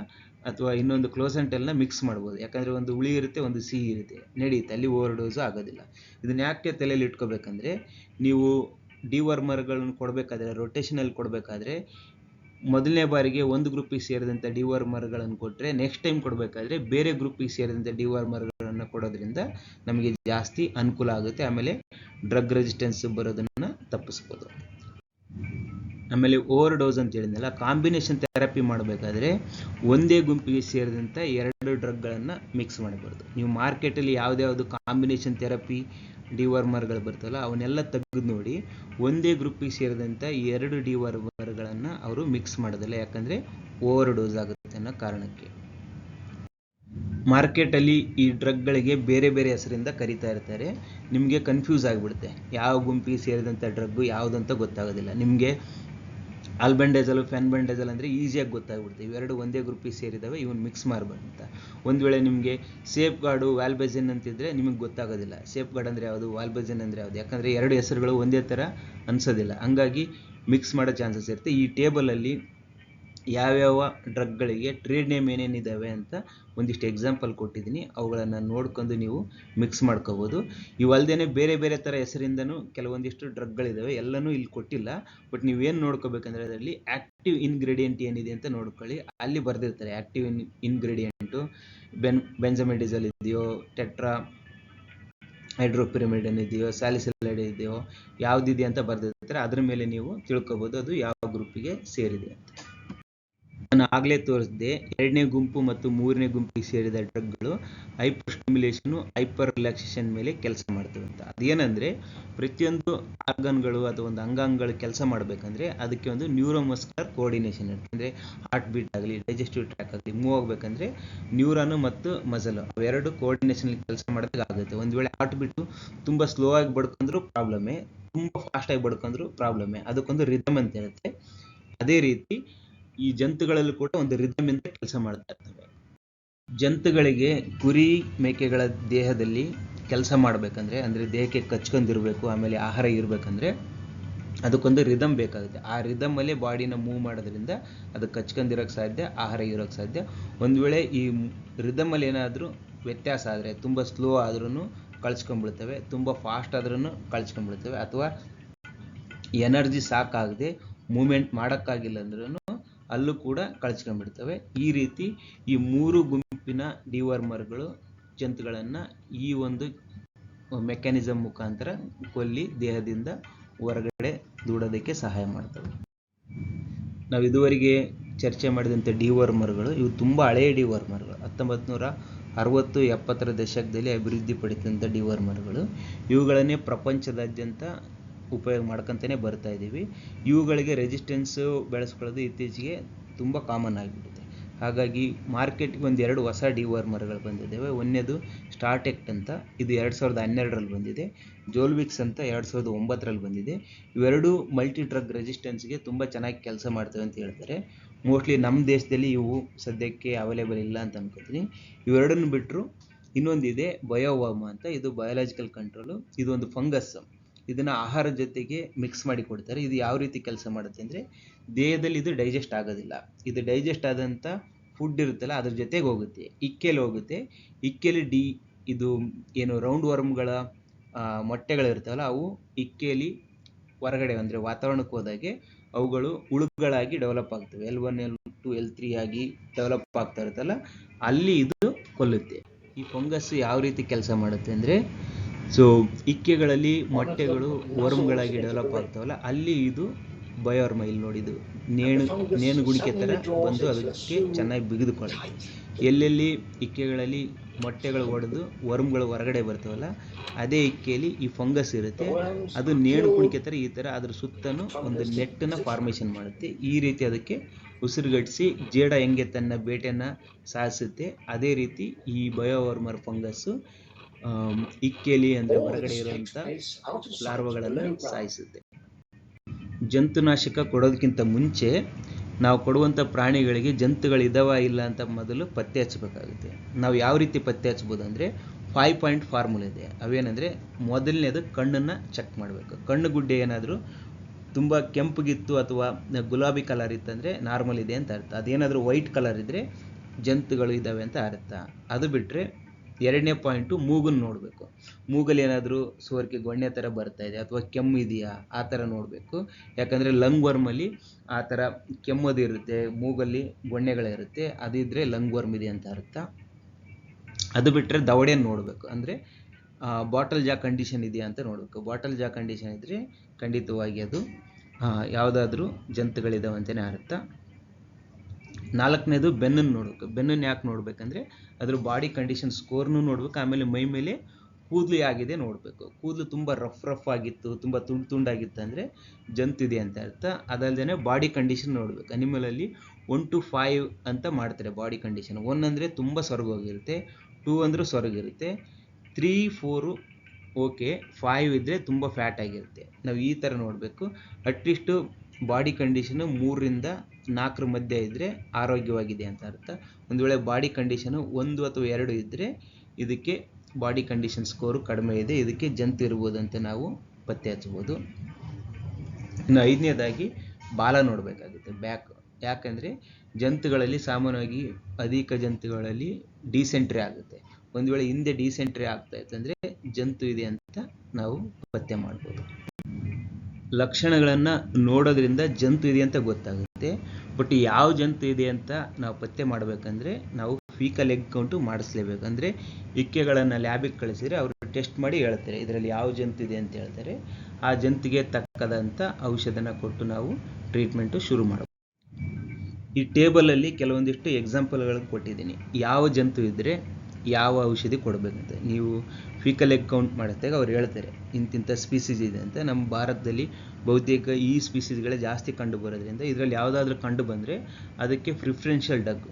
ಅಥವಾ ಇನ್ನೊಂದು ಕ್ಲೋಸೆಂಟಲ್ನ ಮಿಕ್ಸ್ ಮಾಡ್ಬೋದು. ಯಾಕಂದರೆ ಒಂದು ಹುಳಿ ಇರುತ್ತೆ, ಒಂದು ಸಿಹಿ ಇರುತ್ತೆ. ನಡೆಯುತ್ತೆ ಅಲ್ಲಿ ಓವರ್ ಡೋಸು ಆಗೋದಿಲ್ಲ. ಇದನ್ನ ಯಾಕೆ ತಲೆಯಲ್ಲಿ ಇಟ್ಕೋಬೇಕಂದ್ರೆ, ನೀವು ಡಿವರ್ಮರ್ಗಳನ್ನು ಕೊಡಬೇಕಾದ್ರೆ ರೊಟೇಷನಲ್ಲಿ ಕೊಡಬೇಕಾದ್ರೆ, ಮೊದಲನೇ ಬಾರಿಗೆ ಒಂದು ಗ್ರೂಪಿಗೆ ಸೇರಿದಂಥ ಡಿವರ್ಮರ್ಗಳನ್ನು ಕೊಟ್ಟರೆ ನೆಕ್ಸ್ಟ್ ಟೈಮ್ ಕೊಡಬೇಕಾದ್ರೆ ಬೇರೆ ಗ್ರೂಪಿಗೆ ಸೇರಿದಂಥ ಡಿವರ್ಮರ್ಗಳನ್ನು ಕೊಡೋದ್ರಿಂದ ನಮಗೆ ಜಾಸ್ತಿ ಅನುಕೂಲ ಆಗುತ್ತೆ. ಆಮೇಲೆ ಡ್ರಗ್ ರೆಸಿಸ್ಟೆನ್ಸ್ ಬರೋದನ್ನು ತಪ್ಪಿಸ್ಬೋದು. ಆಮೇಲೆ ಓವರ್ ಡೋಸ್ ಅಂತ ಹೇಳಿದ್ನಲ್ಲ ಕಾಂಬಿನೇಷನ್ ಥೆರಪಿ ಮಾಡಬೇಕಾದ್ರೆ ಒಂದೇ ಗುಂಪಿಗೆ ಸೇರಿದಂಥ ಎರಡು ಡ್ರಗ್ಗಳನ್ನು ಮಿಕ್ಸ್ ಮಾಡಬಾರ್ದು. ನೀವು ಮಾರ್ಕೆಟಲ್ಲಿ ಯಾವ್ದ್ಯಾವ್ದು ಕಾಂಬಿನೇಷನ್ ಥೆರಪಿ ಡಿವರ್ಮರ್ಗಳು ಬರ್ತಲ್ಲ, ಅವನ್ನೆಲ್ಲ ತೆಗೆದು ನೋಡಿ ಒಂದೇ ಗ್ರೂಪಿಗೆ ಸೇರಿದಂಥ ಎರಡು ಡಿವರ್ಮರ್ಗಳನ್ನು ಅವರು ಮಿಕ್ಸ್ ಮಾಡೋದಿಲ್ಲ. ಯಾಕಂದರೆ ಓವರ್ ಡೋಸ್ ಆಗುತ್ತೆ ಅನ್ನೋ ಕಾರಣಕ್ಕೆ. ಮಾರ್ಕೆಟಲ್ಲಿ ಈ ಡ್ರಗ್ಗಳಿಗೆ ಬೇರೆ ಬೇರೆ ಹೆಸರಿಂದ ಕರಿತಾ ಇರ್ತಾರೆ. ನಿಮಗೆ ಕನ್ಫ್ಯೂಸ್ ಆಗಿಬಿಡುತ್ತೆ. ಯಾವ ಗುಂಪಿಗೆ ಸೇರಿದಂಥ ಡ್ರಗ್ಗು ಯಾವುದಂತ ಗೊತ್ತಾಗೋದಿಲ್ಲ. ನಿಮಗೆ ಆಲ್ಬೆಂಡೇಜಲ್ ಫೆನ್ಬೆಂಡೇಜಲ್ ಅಂದರೆ ಈಸಿಯಾಗಿ ಗೊತ್ತಾಗ್ಬಿಡುತ್ತೆ. ಇವೆರಡು ಒಂದೇ ಗ್ರೂಪಿಗೆ ಸೇರಿದಾವೆ, ಇವನು ಮಿಕ್ಸ್ ಮಾಡಬಾರ್ದು ಅಂತ ಒಂದು ವೇಳೆ ನಿಮಗೆ ಸೇಫ್ ಗಾರ್ಡು ವ್ಯಾಲ್ಬೆಜಿನ್ ಅಂತಿದ್ರೆ ನಿಮಗೆ ಗೊತ್ತಾಗೋದಿಲ್ಲ. ಸೇಫ್ ಗಾರ್ಡ್ ಅಂದರೆ ಯಾವುದು ವಾಲ್ಬೆಜಿನ್ ಅಂದರೆ ಯಾವುದು? ಯಾಕಂದರೆ ಎರಡು ಹೆಸರುಗಳು ಒಂದೇ ಥರ ಅನ್ಸೋದಿಲ್ಲ. ಹಂಗಾಗಿ ಮಿಕ್ಸ್ ಮಾಡೋ ಚಾನ್ಸಸ್ ಇರುತ್ತೆ. ಈ ಟೇಬಲಲ್ಲಿ ಯಾವ್ಯಾವ ಡ್ರಗ್ಗಳಿಗೆ ಟ್ರೇಡ್ ನೇಮ್ ಏನೇನಿದ್ದಾವೆ ಅಂತ ಒಂದಿಷ್ಟು ಎಕ್ಸಾಂಪಲ್ ಕೊಟ್ಟಿದ್ದೀನಿ. ಅವುಗಳನ್ನು ನೋಡ್ಕೊಂಡು ನೀವು ಮಿಕ್ಸ್ ಮಾಡ್ಕೋಬೋದು. ಇವಲ್ದೇ ಬೇರೆ ಬೇರೆ ಥರ ಹೆಸರಿಂದನೂ ಕೆಲವೊಂದಿಷ್ಟು ಡ್ರಗ್ಗಳಿದ್ದಾವೆ ಎಲ್ಲನೂ ಇಲ್ಲಿ ಕೊಟ್ಟಿಲ್ಲ. ಬಟ್ ನೀವೇನು ನೋಡ್ಕೋಬೇಕಂದ್ರೆ ಅದರಲ್ಲಿ ಆ್ಯಕ್ಟಿವ್ ಇನ್ಗ್ರೀಡಿಯೆಂಟ್ ಏನಿದೆ ಅಂತ ನೋಡ್ಕೊಳ್ಳಿ. ಅಲ್ಲಿ ಬರೆದಿರ್ತಾರೆ ಆ್ಯಕ್ಟಿವ್ ಇನ್ ಇನ್ಗ್ರೀಡಿಯೆಂಟು ಬೆನ್ ಬೆಂಜಮಿಡಿಸಲ್ ಇದೆಯೋ, ಟೆಟ್ರಾ ಹೈಡ್ರೋಪಿರಮಿಡನ್ ಇದೆಯೋ ಸ್ಯಾಲಿಸಲೈಡ್ ಇದೆಯೋ, ಯಾವುದಿದೆ ಅಂತ ಬರೆದಿರ್ತಾರೆ. ಅದ್ರ ಮೇಲೆ ನೀವು ತಿಳ್ಕೊಬೋದು. ಅದು ಯಾವ ಗ್ರೂಪಿಗೆ ಸೇರಿದೆ ಅಂತ. ನಾನು ಆಗಲೇ ತೋರಿಸಿದೆ. ಎರಡನೇ ಗುಂಪು ಮತ್ತು ಮೂರನೇ ಗುಂಪಿಗೆ ಸೇರಿದ ಡ್ರಗ್ಗಳು ಹೈಪರ್ ಸ್ಟಿಮ್ಯುಲೇಷನು ಹೈಪರ್ ರಿಲ್ಯಾಕ್ಸೇಷನ್ ಮೇಲೆ ಕೆಲಸ ಮಾಡ್ತವೆ ಅಂತ. ಅದೇನೆಂದರೆ ಪ್ರತಿಯೊಂದು ಆರ್ಗನ್ಗಳು ಅಥವಾ ಒಂದು ಅಂಗಾಂಗಗಳು ಕೆಲಸ ಮಾಡಬೇಕಂದ್ರೆ ಅದಕ್ಕೆ ಒಂದು ನ್ಯೂರೋಮಸ್ಕುಲರ್ ಕೋಆರ್ಡಿನೇಷನ್ ಇರುತ್ತೆ. ಅಂದರೆ ಹಾರ್ಟ್ ಬೀಟ್ ಆಗಲಿ ಡೈಜೆಸ್ಟಿವ್ ಟ್ರ್ಯಾಕ್ ಆಗಲಿ ಮೂವ್ ಆಗಬೇಕಂದ್ರೆ ನ್ಯೂರಾನು ಮತ್ತು ಮಸಲು ಅವೆರಡು ಕೋಆರ್ಡಿನೇಷನ್ ಕೆಲಸ ಮಾಡೋದಕ್ಕೆ ಆಗುತ್ತೆ. ಒಂದು ವೇಳೆ ಹಾರ್ಟ್ ಬೀಟು ತುಂಬ ಸ್ಲೋ ಆಗಿ ಬಡ್ಕೊಂಡ್ರೂ ಪ್ರಾಬ್ಲಮ್ಮೇ ತುಂಬ ಫಾಸ್ಟಾಗಿ ಬಡ್ಕೊಂಡ್ರೂ ಪ್ರಾಬ್ಲಮ್ಮೇ ಅದಕ್ಕೊಂದು ರಿದಮ್ ಅಂತ ಇರುತ್ತೆ. ಅದೇ ರೀತಿ ಈ ಜಂತುಗಳಲ್ಲೂ ಕೂಡ ಒಂದು ರಿದಮ್ ಇಂದ ಕೆಲಸ ಮಾಡ್ತಾ ಇರ್ತವೆ. ಜಂತುಗಳಿಗೆ ಕುರಿ ಮೇಕೆಗಳ ದೇಹದಲ್ಲಿ ಕೆಲಸ ಮಾಡಬೇಕಂದ್ರೆ, ಅಂದರೆ ದೇಹಕ್ಕೆ ಕಚ್ಕೊಂಡಿರಬೇಕು, ಆಮೇಲೆ ಆಹಾರ ಇರಬೇಕಂದ್ರೆ ಅದಕ್ಕೊಂದು ರಿದಮ್ ಬೇಕಾಗುತ್ತೆ. ಆ ರಿದಮಲ್ಲೇ ಬಾಡಿನ ಮೂವ್ ಮಾಡೋದ್ರಿಂದ ಅದು ಕಚ್ಕೊಂಡಿರೋಕ್ಕೆ ಸಾಧ್ಯ, ಆಹಾರ ಇರೋಕ್ಕೆ ಸಾಧ್ಯ. ಒಂದು ವೇಳೆ ಈ ರಿದಮಲ್ಲಿ ಏನಾದರೂ ವ್ಯತ್ಯಾಸ ಆದರೆ, ತುಂಬ ಸ್ಲೋ ಆದ್ರೂ ಕಳ್ಸ್ಕೊಂಡ್ಬಿಡ್ತವೆ, ತುಂಬ ಫಾಸ್ಟ್ ಆದ್ರೂ ಕಳ್ಸ್ಕೊಂಡ್ಬಿಡ್ತವೆ, ಅಥವಾ ಎನರ್ಜಿ ಸಾಕಾಗದೆ ಮೂಮೆಂಟ್ ಮಾಡೋಕ್ಕಾಗಿಲ್ಲ ಅಂದ್ರೂ ಅಲ್ಲೂ ಕೂಡ ಕಳಿಸ್ಕೊಂಡ್ಬಿಡ್ತವೆ. ಈ ರೀತಿ ಈ ಮೂರು ಗುಂಪಿನ ಡಿವರ್ಮರ್ಗಳು ಜಂತುಗಳನ್ನು ಈ ಒಂದು ಮೆಕ್ಯಾನಿಸಮ್ ಮುಖಾಂತರ ಕೊಲ್ಲಿ ದೇಹದಿಂದ ಹೊರಗಡೆ ದೂಡೋದಕ್ಕೆ ಸಹಾಯ ಮಾಡ್ತವೆ. ನಾವು ಇದುವರೆಗೆ ಚರ್ಚೆ ಮಾಡಿದಂಥ ಡಿವರ್ಮರ್ಗಳು ಇವು ತುಂಬ ಹಳೆಯ ಡಿವರ್ಮರ್ಗಳು. ಹತ್ತೊಂಬತ್ತು ನೂರ ಅರವತ್ತು ಎಪ್ಪತ್ತರ ದಶಕದಲ್ಲಿ ಅಭಿವೃದ್ಧಿ ಪಡಿತಂಥ ಡಿವರ್ಮರ್ಗಳು. ಇವುಗಳನ್ನೇ ಪ್ರಪಂಚದಾದ್ಯಂತ ಉಪಯೋಗ ಮಾಡ್ಕೊತಾನೆ ಬರ್ತಾ ಇದ್ದೀವಿ. ಇವುಗಳಿಗೆ ರೆಸಿಸ್ಟೆನ್ಸು ಬೆಳೆಸ್ಕೊಳ್ಳೋದು ಇತ್ತೀಚೆಗೆ ತುಂಬ ಕಾಮನ್ ಆಗಿಬಿಟ್ಟಿದೆ ಹಾಗಾಗಿ ಮಾರ್ಕೆಟ್ಗೆ ಒಂದು ಎರಡು ಹೊಸ ಡಿವರ್ಮರ್ಗಳು ಬಂದಿದ್ದಾವೆ. ಒಂದನೇದು ಸ್ಟಾರ್ಟೆಕ್ಟ್ ಅಂತ, ಇದು ಎರಡು ಸಾವಿರದ ಹನ್ನೆರಡರಲ್ಲಿ ಬಂದಿದೆ. ಜೋಲ್ವಿಕ್ಸ್ ಅಂತ ಎರಡು ಸಾವಿರದ ಒಂಬತ್ತರಲ್ಲಿ ಬಂದಿದೆ. ಇವೆರಡು ಮಲ್ಟಿ ಡ್ರಗ್ ರೆಸಿಸ್ಟೆನ್ಸ್ಗೆ ತುಂಬ ಚೆನ್ನಾಗಿ ಕೆಲಸ ಮಾಡ್ತವೆ ಅಂತ ಹೇಳ್ತಾರೆ. ಮೋಸ್ಟ್ಲಿ ನಮ್ಮ ದೇಶದಲ್ಲಿ ಇವು ಸದ್ಯಕ್ಕೆ ಅವೈಲೇಬಲ್ ಇಲ್ಲ ಅಂತ ಅನ್ಕೋತೀನಿ. ಇವೆರಡನ್ನು ಬಿಟ್ಟರು ಇನ್ನೊಂದಿದೆ ಬಯೋವಾಮ ಅಂತ, ಇದು ಬಯೋಲಾಜಿಕಲ್ ಕಂಟ್ರೋಲು ಇದೊಂದು ಫಂಗಸ್ ಇದನ್ನು ಆಹಾರ ಜೊತೆಗೆ ಮಿಕ್ಸ್ ಮಾಡಿ ಕೊಡ್ತಾರೆ. ಇದು ಯಾವ ರೀತಿ ಕೆಲಸ ಮಾಡುತ್ತೆ ಅಂದರೆ ದೇಹದಲ್ಲಿ ಇದು ಡೈಜೆಸ್ಟ್ ಆಗೋದಿಲ್ಲ. ಇದು ಡೈಜೆಸ್ಟ್ ಆದಂಥ ಫುಡ್ ಇರುತ್ತಲ್ಲ, ಅದ್ರ ಜೊತೆಗೆ ಹೋಗುತ್ತೆ. ಇಕ್ಕೆಲಿ ಹೋಗುತ್ತೆ. ಇಕ್ಕೆಲಿ ಡಿ ಇದು ಏನು ರೌಂಡ್ ವರ್ಮ್ಗಳ ಮೊಟ್ಟೆಗಳಿರ್ತಾವಲ್ಲ ಅವು ಇಕ್ಕೆಲಿ ಹೊರಗಡೆ ಅಂದರೆ ವಾತಾವರಣಕ್ಕೆ ಹೋದಾಗೆ ಅವುಗಳು ಉಳುಗಳಾಗಿ ಡೆವಲಪ್ ಆಗ್ತವೆ. L one L two L three ಆಗಿ ಡೆವಲಪ್ ಆಗ್ತಾ ಇರುತ್ತಲ್ಲ, ಅಲ್ಲಿ ಇದು ಕೊಲ್ಲುತ್ತೆ. ಈ ಫಂಗಸ್ ಯಾವ ರೀತಿ ಕೆಲಸ ಮಾಡುತ್ತೆ ಅಂದರೆ ಸೊ ಇಕ್ಕೆಗಳಲ್ಲಿ ಮೊಟ್ಟೆಗಳು ವರ್ಮ್ಗಳಾಗಿ ಡೆವಲಪ್ ಆಗ್ತಾವಲ್ಲ, ಅಲ್ಲಿ ಇದು ಬಯೋರ್ಮ ಇಲ್ಲಿ ನೋಡಿದ್ದು. ನೇಣು ನೇಣುಗುಣಿಕೆ ಥರ ಬಂದು ಅದಕ್ಕೆ ಚೆನ್ನಾಗಿ ಬಿಗಿದುಕೊಳ್ಳುತ್ತೆ. ಎಲ್ಲೆಲ್ಲಿ ಇಕ್ಕೆಗಳಲ್ಲಿ ಮೊಟ್ಟೆಗಳು ಒಡೆದು ವರ್ಮ್ಗಳು ಹೊರಗಡೆ ಬರ್ತಾವಲ್ಲ, ಅದೇ ಇಕ್ಕೆಯಲ್ಲಿ ಈ ಫಂಗಸ್ ಇರುತ್ತೆ. ಅದು ನೇಣು ಕುಣಿಕೆ ಥರ ಈ ಥರ ಅದ್ರ ಸುತ್ತಲೂ ಒಂದು ನೆಟ್ಟನ್ನು ಫಾರ್ಮೇಷನ್ ಮಾಡುತ್ತೆ. ಈ ರೀತಿ ಅದಕ್ಕೆ ಉಸಿರುಗಟ್ಟಿಸಿ ಜೇಡ ಹೆಂಗೆ ತನ್ನ ಬೇಟೆಯನ್ನು ಸಾಯಿಸುತ್ತೆ ಅದೇ ರೀತಿ ಈ ಬಯೋವರ್ಮರ್ ಫಂಗಸ್ಸು ಇಕ್ಕೆಲಿ ಅಂದರೆ ಹೊರಗಡೆ ಇರುವಂತ ಲಾರ್ವಗಳನ್ನ ಸಾಯಿಸುತ್ತೆ. ಜಂತುನಾಶಕ ಕೊಡೋದಕ್ಕಿಂತ ಮುಂಚೆ ನಾವು ಕೊಡುವಂಥ ಪ್ರಾಣಿಗಳಿಗೆ ಜಂತುಗಳಿದಾವ ಇಲ್ಲ ಅಂತ ಮೊದಲು ಪತ್ತೆ ಹಚ್ಚಬೇಕಾಗುತ್ತೆ. ನಾವು ಯಾವ ರೀತಿ ಪತ್ತೆ ಹಚ್ಬೋದು ಅಂದರೆ ಫೈವ್ ಪಾಯಿಂಟ್ ಫಾರ್ಮುಲಾ ಇದೆ. ಅವೇನೆಂದರೆ ಮೊದಲನೇದು ಕಣ್ಣನ್ನು ಚೆಕ್ ಮಾಡಬೇಕು. ಕಣ್ಣು ಗುಡ್ಡೆ ಏನಾದರೂ ತುಂಬ ಕೆಂಪಗಿತ್ತು ಅಥವಾ ಗುಲಾಬಿ ಕಲರ್ ಇತ್ತಂದರೆ ನಾರ್ಮಲ್ ಇದೆ ಅಂತ ಅರ್ಥ. ಅದೇನಾದರೂ ವೈಟ್ ಕಲರ್ ಇದ್ದರೆ ಜಂತುಗಳು ಇದ್ದಾವೆ ಅಂತ ಅರ್ಥ. ಅದು ಬಿಟ್ಟರೆ ಎರಡನೇ ಪಾಯಿಂಟು ಮೂಗನ್ನು ನೋಡಬೇಕು. ಮೂಗಲ್ಲಿ ಏನಾದರೂ ಸೋರಿಕೆ ಗೊಣ್ಣೆ ಥರ ಬರ್ತಾ ಇದೆ ಅಥವಾ ಕೆಮ್ಮು ಇದೆಯಾ? ಆ ಥರ ನೋಡಬೇಕು. ಯಾಕಂದರೆ ಲಂಗ್ ವರ್ಮಲ್ಲಿ ಆ ಥರ ಕೆಮ್ಮದು ಇರುತ್ತೆ, ಮೂಗಲ್ಲಿ ಗೊಣ್ಣೆಗಳಿರುತ್ತೆ ಅದಿದ್ದರೆ ಲಂಗ್ ವರ್ಮ್ ಇದೆ ಅಂತ ಅರ್ಥ. ಅದು ಬಿಟ್ಟರೆ ದವಡೆಯನ್ನು ನೋಡಬೇಕು. ಅಂದರೆ ಬಾಟಲ್ ಜಾ ಕಂಡೀಷನ್ ಇದೆಯಾ ಅಂತ ನೋಡಬೇಕು. ಬಾಟಲ್ ಜಾ ಕಂಡೀಷನ್ ಇದ್ದರೆ ಖಂಡಿತವಾಗಿ ಅದು ಯಾವುದಾದ್ರೂ ಜಂತುಗಳಿದಾವೆ ಅಂತಲೇ ಅರ್ಥ. ನಾಲ್ಕನೇದು ಬೆನ್ನನ್ನು ನೋಡಬೇಕು. ಬೆನ್ನನ್ನು ಯಾಕೆ ನೋಡಬೇಕಂದ್ರೆ ಅದ್ರ ಬಾಡಿ ಕಂಡೀಷನ್ ಸ್ಕೋರ್ನು ನೋಡ್ಬೇಕು, ಆಮೇಲೆ ಮೈ ಮೇಲೆ ಕೂದಲು ಆಗಿದೆ ನೋಡಬೇಕು. ಕೂದಲು ತುಂಬ ರಫ್ ರಫ್ ಆಗಿತ್ತು, ತುಂಬ ತುಂಡು ತುಂಡಾಗಿತ್ತು ಅಂದರೆ ಜಂತಿದೆ ಅಂತ ಅರ್ಥ. ಅದಲ್ಲದೆ ಬಾಡಿ ಕಂಡೀಷನ್ ನೋಡಬೇಕು. ಅನಿಮಲಲ್ಲಿ ಒನ್ ಟು ಫೈವ್ ಅಂತ ಮಾಡ್ತಾರೆ ಬಾಡಿ ಕಂಡೀಷನ್ ಒನ್ ಅಂದರೆ ತುಂಬ ಸೊರಗೋಗಿರುತ್ತೆ ಟೂ ಅಂದರೆ ಸೊರಗಿರುತ್ತೆ ತ್ರೀ ಫೋರು ಓಕೆ ಫೈವ್ ಇದ್ದರೆ ತುಂಬ ಫ್ಯಾಟ್ ಆಗಿರುತ್ತೆ. ನಾವು ಈ ಥರ ನೋಡಬೇಕು. ಅಟ್ಲೀಸ್ಟು ಬಾಡಿ ಕಂಡೀಷನು ಮೂರರಿಂದ ನಾಲ್ಕರ ಮಧ್ಯೆ ಇದ್ದರೆ ಆರೋಗ್ಯವಾಗಿದೆ ಅಂತ ಅರ್ಥ. ಒಂದು ವೇಳೆ ಬಾಡಿ ಕಂಡೀಷನು ಒಂದು ಅಥವಾ ಎರಡು ಇದ್ದರೆ ಇದಕ್ಕೆ ಬಾಡಿ ಕಂಡೀಷನ್ ಸ್ಕೋರು ಕಡಿಮೆ ಇದೆ. ಇದಕ್ಕೆ ಜಂತು ಇರ್ಬೋದು ಅಂತ ನಾವು ಪತ್ತೆ ಹಚ್ಬೋದು ಇನ್ನು ಐದನೇದಾಗಿ ಬಾಲ ನೋಡಬೇಕಾಗುತ್ತೆ. ಬ್ಯಾಕ್ ಯಾಕಂದರೆ ಜಂತುಗಳಲ್ಲಿ ಸಾಮಾನ್ಯವಾಗಿ ಅಧಿಕ ಜಂತುಗಳಲ್ಲಿ ಡಿಸೆಂಟ್ರಿ ಆಗುತ್ತೆ. ಒಂದು ವೇಳೆ ಹಿಂದೆ ಡಿಸೆಂಟ್ರಿ ಆಗ್ತಾ ಇತ್ತು ಜಂತು ಇದೆ ಅಂತ ನಾವು ಪತ್ತೆ ಮಾಡ್ಬೋದು. ಲಕ್ಷಣಗಳನ್ನು ನೋಡೋದ್ರಿಂದ ಜಂತು ಇದೆ ಅಂತ ಗೊತ್ತಾಗುತ್ತೆ. ಬಟ್ ಯಾವ ಜಂತು ಇದೆ ಅಂತ ನಾವು ಪತ್ತೆ ಮಾಡಬೇಕಂದ್ರೆ ನಾವು ಫೀಕಲ್ ಎಗ್ ಕೌಂಟು ಮಾಡಿಸ್ಲೇಬೇಕು. ಅಂದರೆ ಇಕ್ಕೆಗಳನ್ನು ಲ್ಯಾಬಿಗೆ ಕಳಿಸಿದರೆ ಅವರು ಟೆಸ್ಟ್ ಮಾಡಿ ಹೇಳ್ತಾರೆ. ಇದರಲ್ಲಿ ಯಾವ ಜಂತು ಇದೆ ಅಂತ ಹೇಳ್ತಾರೆ. ಆ ಜಂತಿಗೆ ತಕ್ಕದಂಥ ಔಷಧನ ಕೊಟ್ಟು ನಾವು ಟ್ರೀಟ್ಮೆಂಟು ಶುರು ಮಾಡಬೇಕು ಈ ಟೇಬಲಲ್ಲಿ ಕೆಲವೊಂದಿಷ್ಟು ಎಕ್ಸಾಂಪಲ್ಗಳನ್ನು ಕೊಟ್ಟಿದ್ದೀನಿ. ಯಾವ ಜಂತು ಇದ್ದರೆ ಯಾವ ಔಷಧಿ ಕೊಡಬೇಕಂತ. ನೀವು ಫೀಕಲ್ ಎಗ್ ಕೌಂಟ್ ಮಾಡಿದಾಗ ಅವ್ರು ಹೇಳ್ತಾರೆ, ಇಂತಿಂಥ ಸ್ಪೀಸೀಸ್ ಇದೆ ಅಂತ. ನಮ್ಮ ಭಾರತದಲ್ಲಿ ಬಹುತೇಕ ಈ ಸ್ಪೀಸೀಸ್ಗಳೇ ಜಾಸ್ತಿ ಕಂಡು ಬರೋದ್ರಿಂದ ಇದರಲ್ಲಿ ಯಾವುದಾದ್ರೂ ಕಂಡು ಬಂದರೆ ಅದಕ್ಕೆ ಪ್ರಿಫರೆನ್ಷಿಯಲ್ ಡ್ರಗ್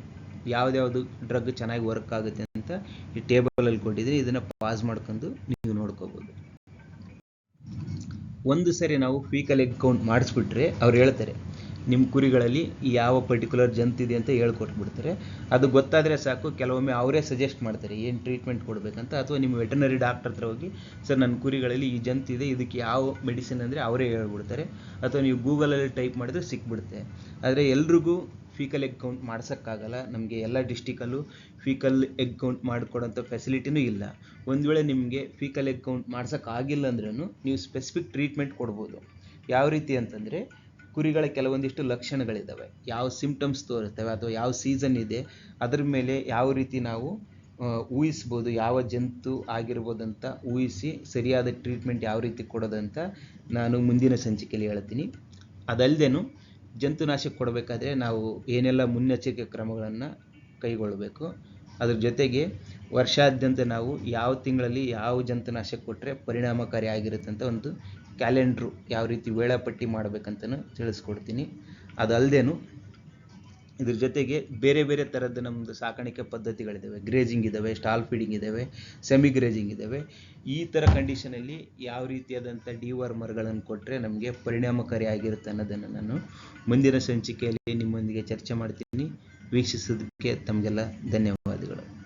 ಯಾವುದ್ಯಾವುದು ಡ್ರಗ್ ಚೆನ್ನಾಗಿ ವರ್ಕ್ ಆಗುತ್ತೆ ಅಂತ ಈ ಟೇಬಲಲ್ಲಿ ಕೊಟ್ಟಿದ್ರೆ ಇದನ್ನು ಪಾಸ್ ಮಾಡ್ಕೊಂಡು ನೀವು ನೋಡ್ಕೋಬೋದು. ಒಂದು ಸರಿ ನಾವು ಫೀಕಲ್ ಎಗ್ ಕೌಂಟ್ ಮಾಡಿಸ್ಬಿಟ್ರೆ ಅವ್ರು ಹೇಳ್ತಾರೆ ನಿಮ್ಮ ಕುರಿಗಳಲ್ಲಿ ಯಾವ ಪರ್ಟಿಕ್ಯುಲರ್ ಜಂತಿದೆ ಅಂತ ಹೇಳ್ಕೊಟ್ಬಿಡ್ತಾರೆ. ಅದು ಗೊತ್ತಾದರೆ ಸಾಕು, ಕೆಲವೊಮ್ಮೆ ಅವರೇ ಸಜೆಸ್ಟ್ ಮಾಡ್ತಾರೆ, ಏನು ಟ್ರೀಟ್ಮೆಂಟ್ ಕೊಡಬೇಕಂತ ಅಥವಾ ನಿಮ್ಮ ವೆಟನರಿ ಡಾಕ್ಟರ್ ಹತ್ರ ಹೋಗಿ, ಸರ್ ನನ್ನ ಕುರಿಗಳಲ್ಲಿ ಈ ಜಂತಿದೆ ಇದಕ್ಕೆ ಯಾವ ಮೆಡಿಸಿನ್ ಅಂದರೆ ಅವರೇ ಹೇಳ್ಬಿಡ್ತಾರೆ. ಅಥವಾ ನೀವು ಗೂಗಲಲ್ಲಿ ಟೈಪ್ ಮಾಡಿದ್ರೆ ಸಿಕ್ಬಿಡುತ್ತೆ. ಆದರೆ ಎಲ್ರಿಗೂ ಫೀಕಲ್ ಎಗ್ ಕೌಂಟ್ ಮಾಡ್ಸೋಕ್ಕಾಗಲ್ಲ. ನಮಗೆ ಎಲ್ಲ ಡಿಸ್ಟಿಕಲ್ಲೂ ಫೀಕಲ್ ಎಗ್ ಕೌಂಟ್ ಮಾಡಿಕೊಡೋಂಥ ಫೆಸಿಲಿಟಿನೂ ಇಲ್ಲ. ಒಂದು ವೇಳೆ ನಿಮಗೆ ಫೀಕಲ್ ಎಗ್ ಕೌಂಟ್ ಮಾಡ್ಸೋಕ್ಕಾಗಿಲ್ಲ ಅಂದ್ರೂ ನೀವು ಸ್ಪೆಸಿಫಿಕ್ ಟ್ರೀಟ್ಮೆಂಟ್ ಕೊಡ್ಬೋದು. ಯಾವ ರೀತಿ ಅಂತಂದರೆ ಕುರಿಗಳ ಕೆಲವೊಂದಿಷ್ಟು ಲಕ್ಷಣಗಳಿದ್ದಾವೆ. ಯಾವ ಸಿಂಪ್ಟಮ್ಸ್ ತೋರುತ್ತವೆ ಅಥವಾ ಯಾವ ಸೀಸನ್ ಇದೆ, ಅದ್ರ ಮೇಲೆ ಯಾವ ರೀತಿ ನಾವು ಊಹಿಸ್ಬೋದು, ಯಾವ ಜಂತು ಆಗಿರ್ಬೋದಂತ ಊಹಿಸಿ ಸರಿಯಾದ ಟ್ರೀಟ್ಮೆಂಟ್ ಯಾವ ರೀತಿ ಕೊಡೋದಂತ ನಾನು ಮುಂದಿನ ಸಂಚಿಕೆಯಲ್ಲಿ ಹೇಳ್ತೀನಿ. ಅದಲ್ಲದೇನು ಜಂತುನಾಶಕ ಕೊಡಬೇಕಾದ್ರೆ ನಾವು ಏನೆಲ್ಲ ಮುನ್ನೆಚ್ಚರಿಕೆ ಕ್ರಮಗಳನ್ನು ಕೈಗೊಳ್ಳಬೇಕು. ಅದ್ರ ಜೊತೆಗೆ ವರ್ಷಾದ್ಯಂತ ನಾವು ಯಾವ ತಿಂಗಳಲ್ಲಿ ಯಾವ ಜಂತುನಾಶಕ ಕೊಟ್ಟರೆ ಪರಿಣಾಮಕಾರಿ ಆಗಿರುತ್ತೆ ಅಂತ ಒಂದು ಕ್ಯಾಲೆಂಡ್ರು ಯಾವ ರೀತಿ ವೇಳಾಪಟ್ಟಿ ಮಾಡಬೇಕಂತನೂ ತಿಳಿಸ್ಕೊಡ್ತೀನಿ. ಅದಲ್ಲದೇನು ಇದ್ರ ಜೊತೆಗೆ ಬೇರೆ ಬೇರೆ ಥರದ ನಮ್ಮದು ಸಾಕಾಣಿಕೆ ಪದ್ಧತಿಗಳಿದ್ದಾವೆ ಗ್ರೇಜಿಂಗ್ ಇದ್ದಾವೆ ಸ್ಟಾಲ್ ಫೀಡಿಂಗ್ ಇದ್ದಾವೆ ಸೆಮಿ ಗ್ರೇಜಿಂಗ್ ಇದ್ದಾವೆ ಈ ಥರ ಕಂಡೀಷನಲ್ಲಿ ಯಾವ ರೀತಿಯಾದಂಥ ಡಿವಾರ್ಮರ್ಗಳನ್ನು ಕೊಟ್ಟರೆ ನಮಗೆ ಪರಿಣಾಮಕಾರಿ ಆಗಿರುತ್ತೆ ಅನ್ನೋದನ್ನು ನಾನು ಮುಂದಿನ ಸಂಚಿಕೆಯಲ್ಲಿ ನಿಮ್ಮೊಂದಿಗೆ ಚರ್ಚೆ ಮಾಡ್ತೀನಿ. ವೀಕ್ಷಿಸೋದಕ್ಕೆ ತಮಗೆಲ್ಲ ಧನ್ಯವಾದಗಳು.